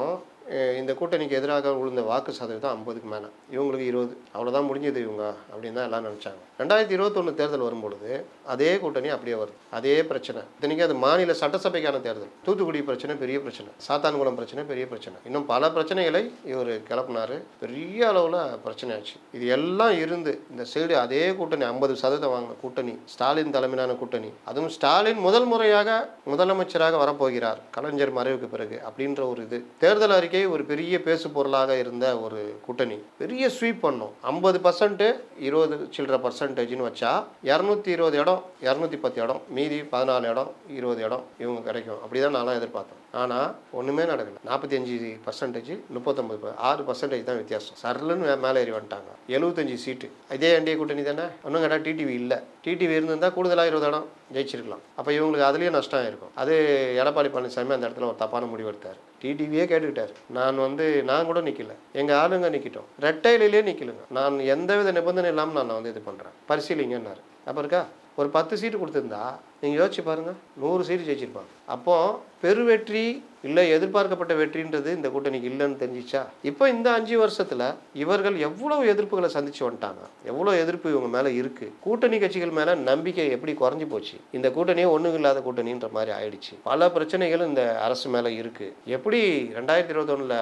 இந்த கூட்டணிக்கு எதிராக விழுந்த வாக்கு சதவீதம் ஐம்பதுக்கு மேலே. இவங்களுக்கு இருபது. அவ்வளோதான் முடிஞ்சது இவங்க அப்படின்னு தான் எல்லாம் நினச்சாங்க. ரெண்டாயிரத்தி இருபத்தொன்று தேர்தல் வரும்பொழுது அதே கூட்டணி அப்படியே வருது. அதே பிரச்சனை. இத்தனைக்கும் அது மாநில சட்டசபைக்கான தேர்தல். தூத்துக்குடி பிரச்சனை பெரிய பிரச்சனை. சாத்தான்குளம் பிரச்சனை பெரிய பிரச்சனை. இன்னும் பல பிரச்சனைகளை இவர் கிளப்பினார். பெரிய அளவில் பிரச்சனை ஆச்சு. இது எல்லாம் இருந்து இந்த சைடு அதே கூட்டணி ஐம்பது சதவீதம் வாங்கின கூட்டணி ஸ்டாலின் தலைமையிலான கூட்டணி அதுவும் ஸ்டாலின் முதல் முறையாக முதலமைச்சராக வரப்போகிறார். கலைஞர் மறைவுக்கு பிறகு அப்படின்ற ஒரு இது. தேர்தல் அறிக்கை ஒரு பெரிய பேசு பொருளாக இருந்த ஒரு கூட்டணி. பெரிய ஸ்வீப் பண்ணும். ஐம்பது பர்சன்ட் இருபது சில்லற பர்சன்டேஜ்னு வச்சா இரநூத்தி இருபது இடம் இரநூத்தி பத்து இடம் மீதி பதினாலு இடம் இருபது இடம் இவங்க கிடைக்கும். அப்படிதான் நான்லாம் எதிர்பார்த்தேன். ஆனால் ஒன்றுமே நடக்கல. நாற்பத்தி அஞ்சு பர்சன்டேஜ் முப்பத்தொம்பது ஆறு பர்சன்டேஜ் தான் வித்தியாசம். சரலுன்னு மேலே ஏறி வந்துட்டாங்க. எழுபத்தஞ்சு சீட்டு இதே என்டிஏ கூட்டணி தானே? ஒன்றும் கேட்டால் டிடிவி இல்லை. டிடிவி இருந்திருந்தால் கூடுதலாக இருபது இடம் ஜெயிச்சிருக்கலாம். அப்போ இவங்களுக்கு அதுலேயும் நஷ்டம் ஆயிருக்கும். அது எடப்பாடி பழனிசாமி அந்த இடத்துல ஒரு தப்பான முடிவு எடுத்தார். டிடிவியே கேட்டுக்கிட்டார். நான் வந்து நான் கூட நிற்கல எங்கள் ஆளுங்க நிற்கிட்டோம் ரெட்டையிலே நிற்கலுங்க நான் எந்தவித நிபந்தனை இல்லாமல் நான் வந்து இது பண்ணுறேன் பரிசீலிங்கன்னாரு. அப்போ இருக்கா? ஒரு பத்து சீட்டு கொடுத்துருந்தா நீங்கள் யோசிச்சு பாருங்கள் நூறு சீட்டு ஜெயிச்சிருப்பாங்க. அப்போது பெருவெற்றி இல்லை எதிர்பார்க்கப்பட்ட வெற்றின்றது இந்த கூட்டணிக்கு இல்லைன்னு தெரிஞ்சிச்சா? இப்போ இந்த அஞ்சு வருஷத்துல இவர்கள் எவ்வளவு எதிர்ப்புகளை சந்திச்சு வந்துட்டாங்க? எவ்வளோ எதிர்ப்பு இவங்க மேலே இருக்கு? கூட்டணி கட்சிகள் மேலே நம்பிக்கை எப்படி குறைஞ்சு போச்சு? இந்த கூட்டணியே ஒன்றும் இல்லாத கூட்டணின்ற மாதிரி ஆயிடுச்சு. பல பிரச்சனைகள் இந்த அரசு மேலே இருக்கு. எப்படி ரெண்டாயிரத்தி இருபத்தொன்னுல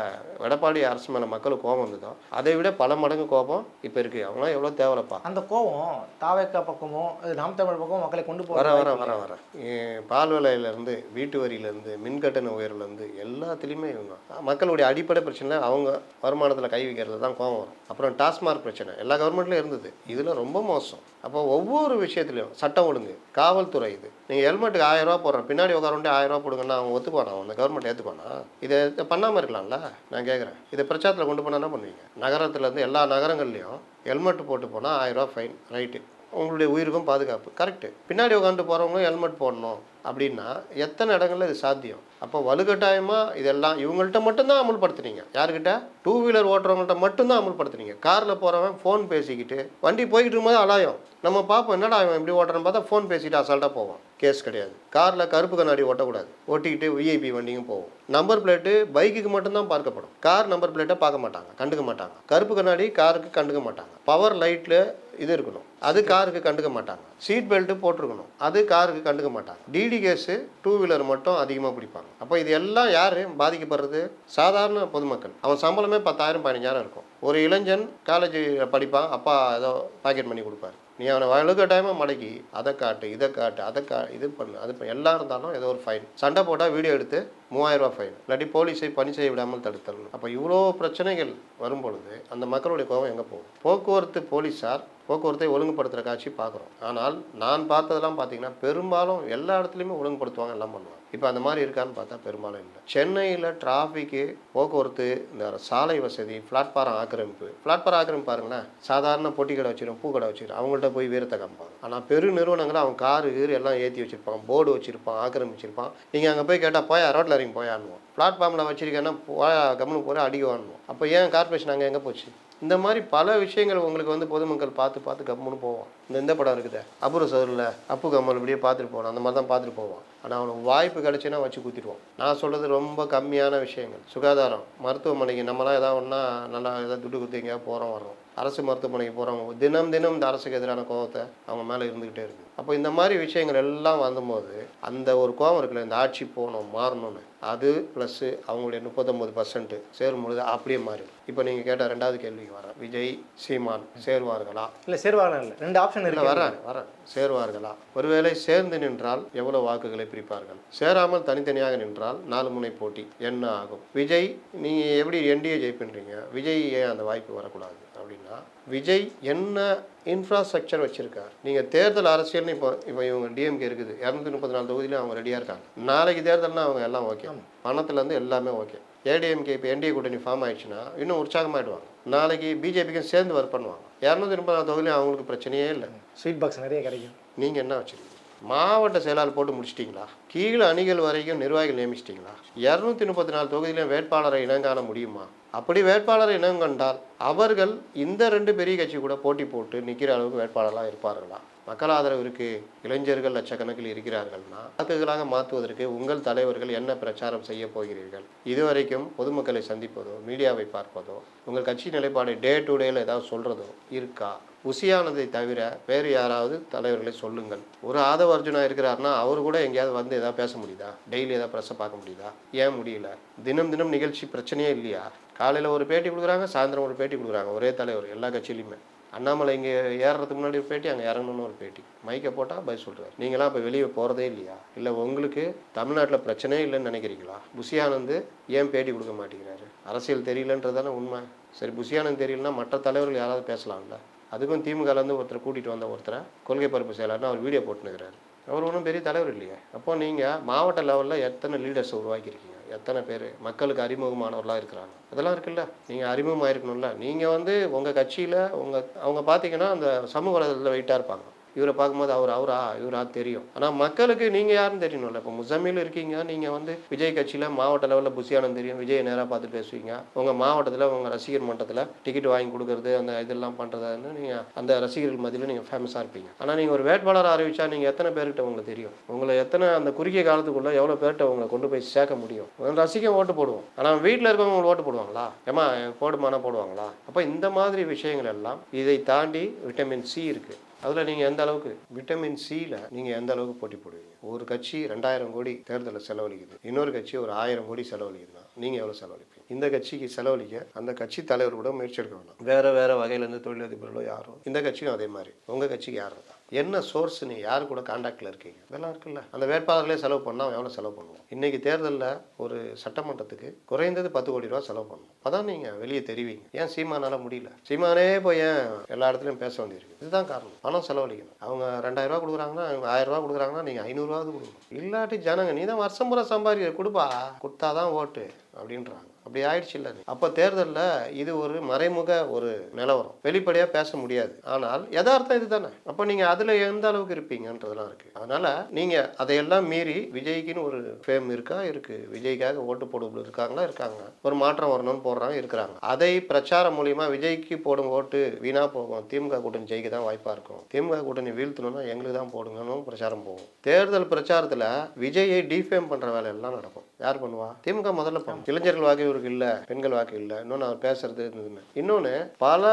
எடப்பாடி அரசு மேலே மக்களுக்கு கோபம் வந்ததோ அதை விட பல மடங்கு கோபம் இப்போ இருக்கு. அவங்களாம் எவ்வளோ தேவலப்பா அந்த கோவம் தாவேக்கா பக்கமோ அது நாம் தமிழ் பக்கமோ மக்களை கொண்டு வர போகிற வர வர வர. ஏ, பால் விலையிலேருந்து வீட்டு வரியிலேருந்து மின்கட்டண உயர்வுலேருந்து எல்லாத்துலேயுமே இவங்க. மக்களுடைய அடிப்படை பிரச்சனை அவங்க வருமானத்தில் கை வைக்கிறது தான் கோவம் வரும். அப்புறம் டாஸ்மார்க் பிரச்சனை. எல்லா கவர்மெண்ட்லையும் இருந்தது. இதில் ரொம்ப மோசம். அப்போ ஒவ்வொரு விஷயத்துலையும் சட்டம் ஒழுங்கு காவல்துறை இது. நீங்கள் ஹெல்மெட்டுக்கு ஆயிரம் ரூபா போடுறேன் பின்னாடி உட்காரண்டே ஆயிரம் ரூபா போடுங்கன்னா அவங்க ஒத்துக்குவானா? அந்த கவர்மெண்ட் ஏற்றுக்குவானா இதை இதை பண்ணாமல் இருக்கலாம்ல? நான் கேட்குறேன் இதை பிரச்சாரத்தில் கொண்டு போனால் என்ன பண்ணுவீங்க? நகரத்துலேருந்து எல்லா நகரங்கள்லையும் ஹெல்மெட் போட்டு போனால் ஆயிரம் ரூபா ஃபைன் ரைட்டு உங்களுடைய உயிருக்கும் பாதுகாப்பு. கரெக்டு பின்னாடி உட்காந்து போகிறவங்களும் ஹெல்மெட் போடணும். அப்படின்னா எத்தனை இடங்களில் இது சாத்தியம்? அப்போ வலுக்கட்டாயமாக இதெல்லாம் இவங்கள்ட்ட மட்டும்தான் அமல்படுத்துனீங்க. யாருக்கிட்ட டூ வீலர் ஓட்டுறவங்கள்ட்ட மட்டும்தான் அமல்படுத்துனீங்க. காரில் போகிறவன் ஃபோன் பேசிக்கிட்டு வண்டி போய்கிட்டு இருக்கும்போது அலாயம். நம்ம பார்ப்போம் என்னடா அவன் இப்படி ஓட்டுறன்னு பார்த்தா ஃபோன் பேசிட்டு அசால்ட்டாக போவோம் கேஸ் கிடையாது. காரில் கருப்பு கண்ணாடி ஓட்டக்கூடாது. ஓட்டிக்கிட்டு விஐபி வண்டியும் போவோம். நம்பர் பிளேட்டு பைக்குக்கு மட்டும்தான் பார்க்கப்படும். கார் நம்பர் பிளேட்டை பார்க்க மாட்டாங்க கண்டுக்க மாட்டாங்க. கருப்பு கண்ணாடி காருக்கு கண்டுக்க மாட்டாங்க. பவர் லைட்டில் இது இருக்கணும். அது காருக்கு கண்டுக்க மாட்டாங்க. சீட் பெல்ட்டு போட்டிருக்கணும். அது காருக்கு கண்டுக்க மாட்டாங்க. டிடி கேஸு டூ வீலர் மட்டும் அதிகமாக பிடிப்பாங்க. அப்போ இது எல்லாம் யார் பாதிக்கப்படுறது? சாதாரண பொதுமக்கள். அவன் சம்பளமே பத்தாயிரம் பதினஞ்சாயிரம் இருக்கும். ஒரு இளைஞன் காலேஜ் படிப்பான். அப்பா ஏதோ பாக்கெட் பண்ணி கொடுப்பாரு. நீ அவனை வலுக்கட்டாயமாக மடக்கி அதை காட்டு இதை காட்டு அதை கா இது பண்ணு அது எல்லாம் இருந்தாலும் ஏதோ ஒரு ஃபைன் சண்டை போட்டால் வீடியோ எடுத்து மூவாயிரம் ரூபாய் ஃபைன் இல்லாட்டி போலீஸை பணி செய்ய விடாமல் தடுத்தரணும் அப்போ இவ்வளோ பிரச்சனைகள் வரும் பொழுது அந்த மக்களுடைய கோபம் எங்கே போகும்? போக்குவரத்து போலீஸார் போக்குவரத்தை ஒழுங்குபடுத்துகிற காட்சி பார்க்குறோம். ஆனால் நான் பார்த்ததெல்லாம் பார்த்தீங்கன்னா பெரும்பாலும் எல்லா இடத்துலையுமே ஒழுங்குபடுத்துவாங்க எல்லாம் பண்ணுவாங்க. இப்போ அந்த மாதிரி இருக்கான்னு பார்த்தா பெரும்பாலும் இல்லை. சென்னையில் டிராஃபிக்கு போக்குவரத்து இந்த சாலை வசதி பிளாட்ஃபாரம் ஆக்கிரமிப்பு. பிளாட்ஃபாரம் ஆக்கிரமிப்பு பாருங்களேன். சாதாரண பொட்டி கடை வச்சிடும் பூ கடை வச்சிடும் அவங்கள்ட்ட போய் வீரத்தை காமிப்பாங்க. ஆனால் பெரு நிறுவனங்கள் அவன் காரு கீரு எல்லாம் ஏற்றி வச்சுருப்பான் போர்டு வச்சிருப்பான் ஆக்கிரமிச்சிருப்பான். நீங்கள் அங்கே போய் கேட்டால் போயா ரோட்டில் இறங்கி போயான்னுவோம் பிளாட்ஃபார்மில் வச்சிருக்கேன்னா போயா கம்முனு போகிற அடிக்குவான்னுவோம் அப்போ ஏன் கார்பரேஷன் அங்கே எங்கே போச்சு? இந்த மாதிரி பல விஷயங்கள் உங்களுக்கு வந்து பொதுமக்கள் பார்த்து பார்த்து கம்முன்னு போவோம் இந்த இந்த படம் இருக்குது. அபூர்வ சதுரில் அப்பு கம்மல் இப்படியே பார்த்துட்டு போகணும் அந்த மாதிரி தான் பார்த்துட்டு போவோம் ஆனால் அவனுக்கு வாய்ப்பு கிடைச்சுன்னா வச்சு குத்திடுவோம் நான் சொல்கிறது ரொம்ப கம்மியான விஷயங்கள். சுகாதாரம். மருத்துவமனைக்கு நம்மளாம் எதாவது ஒன்றா நல்லா எதாவது துட்டு குத்தி எங்கேயாவது போகிறோம் வரோம் அரசு மருத்துவமனைக்கு போகிறவங்க தினம் தினம் இந்த அரசுக்கு எதிரான கோபத்தை அவங்க மேலே இருந்துக்கிட்டே இருக்குது அப்போ இந்த மாதிரி விஷயங்கள் எல்லாம் வந்தபோது அந்த ஒரு கோபம் இருக்குல்ல இந்த ஆட்சி போகணும் மாறணும்னு அது ப்ளஸ்ஸு அவங்களுடைய முப்பத்தொம்பது பர்சன்ட் சேரும் பொழுது அப்படியே மாறிடும். இப்போ நீங்கள் கேட்ட ரெண்டாவது கேள்விக்கு வரேன். விஜய் சீமான் சேருவார்களா? இல்லை சேர்வாங்க இல்லை? ரெண்டு ஆப்ஷன் இல்லை வராங்க வராங்க சேருவார்களா? ஒருவேளை சேர்ந்து நின்றால் எவ்வளவு வாக்குகளை பிரிப்பார்கள்? சேராமல் தனித்தனியாக நின்றால் நாலு முனை போட்டி என்ன ஆகும்? விஜய் நீங்கள் எப்படி என்டிஏ ஜெயிப்பின்றீங்க? விஜய் ஏன் அந்த வாய்ப்பு வரக்கூடாது? விஜய் என்ன இன்ஃப்ராஸ்ட்ரக்சர் வச்சிருக்கார்? நீங்கள் தேர்தல் அரசியல்னு இப்போ இப்போ இவங்க டிஎம்கே இருக்குது. இரநூத்தி முப்பத்தி நாலு தொகுதியிலும் அவங்க ரெடியாக இருக்காங்க. நாளைக்கு தேர்தல்னா அவங்க எல்லாம் ஓகே பணத்துலேருந்து எல்லாமே ஓகே ஏடிஎம்கே இப்போ என்டிஏ கூட்டணி ஃபார்ம் ஆயிடுச்சுன்னா இன்னும் உற்சாகமாயிடுவாங்க. நாளைக்கு பிஜேபிக்கும் சேர்ந்து ஒர்க் பண்ணுவாங்க. இரநூத்தி முப்பத்தி நாலு தொகுதியிலும் அவங்களுக்கு பிரச்சனையே இல்லை. ஸ்வீட் பாக்ஸ் நிறைய கிடைக்கும். நீங்கள் என்ன வச்சுருக்கீங்க? மாவட்ட செயலாளர் போட்டு முடிச்சிட்டிங்களா? கீழே அணிகள் வரைக்கும் நிர்வாகிகள் நியமிச்சிட்டிங்களா? இரநூத்தி முப்பத்தி நாலு தொகுதியிலும் வேட்பாளரை இனங்காண முடியுமா? அப்படி வேட்பாளரை இனம் கண்டால் அவர்கள் இந்த ரெண்டு பெரிய கட்சி கூட போட்டி போட்டு நிற்கிற அளவுக்கு வேட்பாளராக இருப்பார்களா? மக்கள் ஆதரவு இருக்கு இளைஞர்கள் லட்சக்கணக்கில் இருக்கிறார்கள்னா வாக்குகளாக மாற்றுவதற்கு உங்கள் தலைவர்கள் என்ன பிரச்சாரம் செய்ய போகிறீர்கள்? இதுவரைக்கும் பொதுமக்களை சந்திப்பதோ மீடியாவை பார்ப்பதோ உங்கள் கட்சி நிலைப்பாடை டே டு டேல ஏதாவது சொல்றதோ இருக்கா? உசியானதை தவிர வேறு யாராவது தலைவர்களை சொல்லுங்கள். ஒரு ஆதவ அர்ஜுனா இருக்கிறாருன்னா அவர் கூட எங்கேயாவது வந்து எதாவது பேச முடியுதா? டெய்லி எதாவது ப்ரெஸ்ஸை பார்க்க முடியுதா? ஏன் முடியல? தினம் தினம் நிகழ்ச்சி பிரச்சனையே இல்லையா? காலையில் ஒரு பேட்டி கொடுக்குறாங்க சாயந்தரம் ஒரு பேட்டி கொடுக்குறாங்க ஒரே தலைவர் எல்லா கட்சியிலையுமே. அண்ணாமலை இங்கே ஏறுறதுக்கு முன்னாடி ஒரு பேட்டி அங்கே இறங்கணும்னு ஒரு பேட்டி. மைக்கை போட்டால் பதில் சொல்கிறார் நீங்களாம் இப்போ வெளியே போகிறதே இல்லையா? இல்லை உங்களுக்கு தமிழ்நாட்டில் பிரச்சனையே இல்லைன்னு நினைக்கிறீங்களா? புஷியானந்து ஏன் பேட்டி கொடுக்க மாட்டேங்கிறாரு? அரசியல் தெரியலன்றது தானே உண்மை. சரி புஷியானந்த் தெரியலன்னா மற்ற தலைவர்கள் யாராவது பேசலாம்ல? அதுக்கும் திமுகலேருந்து ஒருத்தர் கூட்டிகிட்டு வந்த ஒருத்தரை கொள்கை பரப்பு செயலாளர்னு அவர் வீடியோ போட்டுனுக்கிறாரு அவர் ஒன்றும் பெரிய தலைவர் இல்லையே. அப்போ நீங்கள் மாவட்ட லெவலில் எத்தனை லீடர்ஸ் உருவாக்கியிருக்கீங்க? எத்தனை பேர்? மக்களுக்கு அறிமுகமானவர்களாக இருக்கிறாங்க? அதெல்லாம் இருக்குல்ல. நீங்கள் அறிமுகமாயிருக்கணும்ல. நீங்கள் வந்து உங்கள் கட்சியில் உங்கள் அவங்க பார்த்தீங்கன்னா அந்த சமூக வலைதளத்தில் வெயிட்டாக இருப்பாங்க. இவரை பார்க்கும்போது அவர் அவரா? இவரா தெரியும். ஆனால் மக்களுக்கு நீங்கள் யாருன்னு தெரியணும்ல. இப்போ முசம்மில் இருக்கீங்க நீங்கள் வந்து விஜய் கட்சியில் மாவட்ட லெவலில் புசியானம் தெரியும் விஜய் நேராக பார்த்து பேசுவீங்க. உங்கள் மாவட்டத்தில் உங்கள் ரசிகர் மன்றத்தில் டிக்கெட் வாங்கி கொடுக்கறது அந்த இதெல்லாம் பண்ணுறதுன்னு நீங்கள் அந்த ரசிகர்கள் மதியில் நீங்கள் ஃபேமஸாக இருப்பீங்க. ஆனால் நீங்கள் ஒரு வேட்பாளர் அறிவிச்சா நீங்கள் எத்தனை பேர்கிட்ட உங்களுக்கு தெரியும்? உங்களை எத்தனை அந்த குறுகிய காலத்துக்குள்ளே எவ்வளோ பேர்கிட்ட உங்களை கொண்டு போய் சேர்க்க முடியும்? உங்க ஓட்டு போடுவோம். ஆனால் வீட்டில் இருக்கவங்க ஓட்டு போடுவாங்களா? ஏமா போடுமானா போடுவாங்களா? அப்போ இந்த மாதிரி விஷயங்கள் எல்லாம் இதை தாண்டி விட்டமின் சி இருக்குது அதில் நீங்கள் எந்த அளவுக்கு? விட்டமின் சியில் நீங்கள் எந்த அளவுக்கு போட்டி போடுவீங்க? ஒரு கட்சி ரெண்டாயிரம் கோடி தேர்தலில் செலவழிக்குது. இன்னொரு கட்சி ஒரு ஆயிரம் கோடி செலவழிக்குதுன்னா நீங்கள் எவ்வளோ செலவழிப்பீங்க? இந்த கட்சிக்கு செலவழிக்க அந்த கட்சி தலைவர் கூட முயற்சி எடுக்க வேணாம். வேறு வேறு வகையிலேருந்து தொழிலதிபர்களோ யாரும் இந்த கட்சியும் அதே மாதிரி. உங்கள் கட்சிக்கு யாரும் தான் என்ன சோர்ஸ் நீ யார் கூட காண்டாக்டில் இருக்கீங்க? இதெல்லாம் இருக்குல்ல. அந்த வேட்பாளர்களே செலவு பண்ணால் அவன் எவ்வளோ செலவு பண்ணுவோம்? இன்றைக்கி தேர்தலில் ஒரு சட்டமன்றத்துக்கு குறைந்தது பத்து கோடி ரூபா செலவு பண்ணணும் அதான் நீங்கள் வெளியே தெரிவிங்க. ஏன் சீமானால் முடியல? சீமானே போய் ஏன் எல்லா இடத்துலையும் பேச வேண்டியிருக்கு? இதுதான் காரணம். பணம் செலவழிக்கணும். அவங்க ரெண்டாயிரம் ரூபா கொடுக்குறாங்கன்னா அவங்க ஆயிரம் கொடுக்குறாங்கன்னா நீங்கள் ஐநூறுரூவாவது கொடுக்கணும். இல்லாட்டி ஜனங்க நீ தான் வருஷம் பூரா சம்பாதிக்க கொடுப்பா. கொடுத்தா தான் ஓட்டு அப்படின்றாங்க. அப்படி ஆயிடுச்சு இல்லை அப்போ தேர்தலில் இது ஒரு மறைமுக ஒரு நிலவரம். வெளிப்படையாக பேச முடியாது. ஆனால் யதார்த்தம் இது தானே அப்போ நீங்கள் அதில் எந்த அளவுக்கு இருப்பீங்கன்றதெல்லாம் இருக்குது அதனால் நீங்கள் அதையெல்லாம் மீறி விஜய்க்குன்னு ஒரு ஃபேம் இருக்கா? இருக்குது விஜய்க்காக ஓட்டு போடுவது இருக்காங்களா? இருக்காங்க. ஒரு மாற்றம் வரணும்னு போடுறாங்க இருக்கிறாங்க. அதை பிரச்சாரம் மூலியமா விஜய்க்கு போடும் ஓட்டு வீணாக போகும். திமுக கூட்டணி ஜெயிக்க தான் வாய்ப்பாக இருக்கும். திமுக கூட்டணி வீழ்த்தணும்னா எங்களுக்கு தான் போடுங்கன்னு பிரச்சாரம் போகும். தேர்தல் பிரச்சாரத்தில் விஜயை டிஃபேம் பண்ணுற வேலையெல்லாம் நடக்கும். யார் பண்ணுவா? திமுக முதல்ல பண்ணும். இளைஞர்கள் வாக்கு இவருக்கு இல்லை பெண்கள் வாக்கு இல்லை. இன்னொன்று அவர் பேசுறது இருந்ததுன்னு. இன்னொன்று பல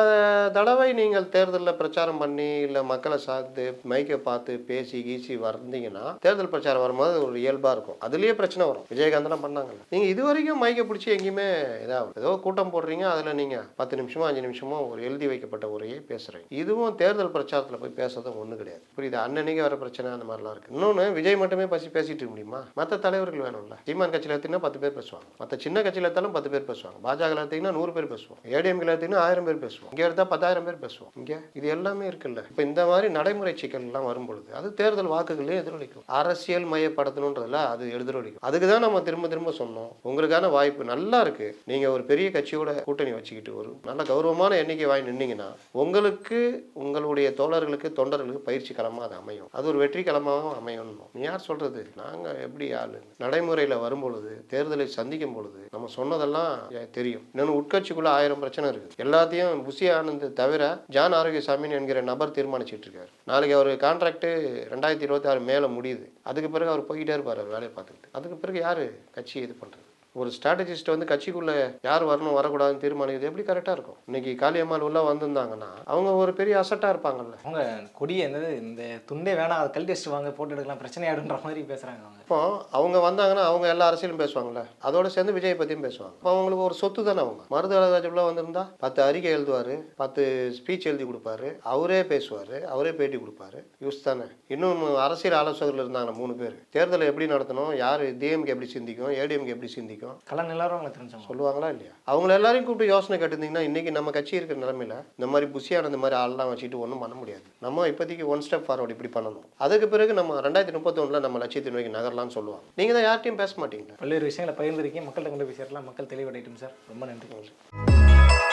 தடவை நீங்கள் தேர்தலில் பிரச்சாரம் பண்ணி இல்லை மக்களை சார்ந்து மைக்கை பார்த்து பேசி கீசி வந்தீங்கன்னா தேர்தல் பிரச்சாரம் வரும்போது ஒரு இயல்பாக இருக்கும். அதுலேயே பிரச்சனை வரும். விஜயகாந்த்லாம் பண்ணாங்கல்ல. நீங்கள் இது வரைக்கும் மைக்கை பிடிச்சி எங்கேயுமே இதாகும் ஏதோ கூட்டம் போடுறீங்க அதில் நீங்கள் பத்து நிமிஷமோ அஞ்சு நிமிஷமோ ஒரு எழுதி வைக்கப்பட்ட உரையை பேசுகிறீங்க இதுவும் தேர்தல் பிரச்சாரத்தில் போய் பேசுறதும் ஒன்றும் கிடையாது. புரியுது? அன்னன்னைக்கு வர பிரச்சனை அந்த மாதிரிலாம் இருக்குது இன்னொன்று விஜய் மட்டுமே பசி பேசிட்டு இருக்க முடியுமா? மற்ற தலைவர்கள் வேணும்ல. சீமான் கட்சியில் எடுத்தீங்கன்னா பத்து பேர் பேசுவாங்க. மற்ற சின்ன கட்சியில் எடுத்தாலும் பத்து பேர் பேசுவாங்க. பாஜக எடுத்தீங்கன்னா நூறு பேர் பேசுவோம். ஏடிஎம்கில் எடுத்தீங்கன்னா ஆயிரம் பேர் பேசுவோம். இங்கே எடுத்தால் பத்தாயிரம் பேர் பேசுவோம். இங்கே இது எல்லாமே இருக்குல்ல. இப்போ இந்த மாதிரி நடைமுறை சிக்கல் எல்லாம் வரும்பொழுது அது தேர்தல் வாக்குகளே எதிரொலிக்கும். அரசியல் மையப்படுத்தணுன்றதுல அது எதிரொலிக்கும். அதுக்கு தான் நம்ம திரும்ப திரும்ப சொன்னோம். உங்களுக்கான வாய்ப்பு நல்லா இருக்கு. நீங்க ஒரு பெரிய கட்சியோட கூட்டணி வச்சுக்கிட்டு ஒரு நல்ல கௌரவமான எண்ணிக்கை வாங்கி நின்னீங்கன்னா உங்களுக்கு உங்களுடைய தோழர்களுக்கு தொண்டர்களுக்கு பயிற்சி களமாக அது அமையும். அது ஒரு வெற்றி களமாகவும் அமையணும் நீ யார் சொல்றது? நாங்க எப்படி ஆளு? நடைமுறையில் வரும் வரும்பொழுது தேர்தலை சந்திக்கும் பொழுது நம்ம சொன்னதெல்லாம் தெரியும். இன்னொன்று உட்கட்சிக்குள்ள ஆயிரம் பிரச்சனை இருக்கு எல்லாத்தையும் புசி ஆனந்த் தவிர ஜான் ஆரோக்கியசாமின்னு என்கிற நபர் தீர்மானிச்சிட்டு இருக்காரு. நாளைக்கு அவர் கான்ட்ராக்ட் ரெண்டாயிரத்தி இருபத்தி ஆறு மேலே முடியுது. அதுக்கு பிறகு அவர் போய்கிட்டே இருப்பார் வேலையை பார்த்துக்கிட்டு. அதுக்கு பிறகு யார் கட்சி இது பண்றது? ஒரு ஸ்ட்ராட்டஜிஸ்ட் வந்து கட்சிக்குள்ளே யார் வரணும் வரக்கூடாதுன்னு தீர்மானிக்கிறது எப்படி கரெக்டாக இருக்கும்? இன்னைக்கு காளியம்மாள் உள்ள வந்திருந்தாங்கன்னா அவங்க ஒரு பெரிய அசட்டாக இருப்பாங்கல்ல. அவங்க கொடியை என்னது இந்த துண்டே வேணாம் அதை கழட்டி வச்சுட்டு வாங்க போட்டு எடுக்கலாம் பிரச்சனை ஆயிடுன்ற மாதிரி பேசுறாங்க அவங்க. இப்போ அவங்க வந்தாங்கன்னா அவங்க எல்லா அரசியலும் பேசுவாங்கல்ல. அதோட சேர்ந்து விஜய் பற்றியும் பேசுவாங்க. இப்போ அவங்களுக்கு ஒரு சொத்து தானே அவங்க. மருதராஜுல வந்திருந்தா பத்து அறிக்கை எழுதுவார் பத்து ஸ்பீச் எழுதி கொடுப்பாரு அவரே பேசுவார் அவரே பேட்டி கொடுப்பாரு. யூஸ் தானே. இன்னும் அரசியல் ஆலோசகர்கள் இருந்தாங்க மூணு பேர். தேர்தலை எப்படி நடத்தணும் யார் டிஎம்கே எப்படி சிந்திக்கும் ஏடிஎம்கே எப்படி சிந்திக்கும் கல நிலவரங்களை தெரிஞ்சவங்க. சொல்லுவாங்களா இல்லையா? அவங்கள எல்லாரையும் கூப்பிட்டு யோசனை கேட்டிருந்தீங்கன்னா இன்னைக்கு நம்ம கட்சி இருக்கிற நிலமையில இந்த மாதிரி புஷியான இந்த மாதிரி ஆள்லாம் வச்சுட்டு ஒன்றும் பண்ண முடியாது. நம்ம இப்போதைக்கு ஒன் ஸ்டெப் ஃபார்வர்ட் இப்படி பண்ணணும். அதுக்கு பிறகு நம்ம ரெண்டாயிரத்தி முப்பத்தொன்னில் நம்ம லட்சியத்தை நோக்கி நகரலாம்னு சொல்லுவாங்க. நீங்கள் தான் யார்ட்டையும் பேச மாட்டீங்களா? பல்வேறு விஷயங்களை பகிர்ந்திருக்கீங்க. மக்கள்கிட்ட கொண்டு போய் சேரலாம் மக்கள் தெளிவடையட்டும் சார். ரொம்ப நன்றி.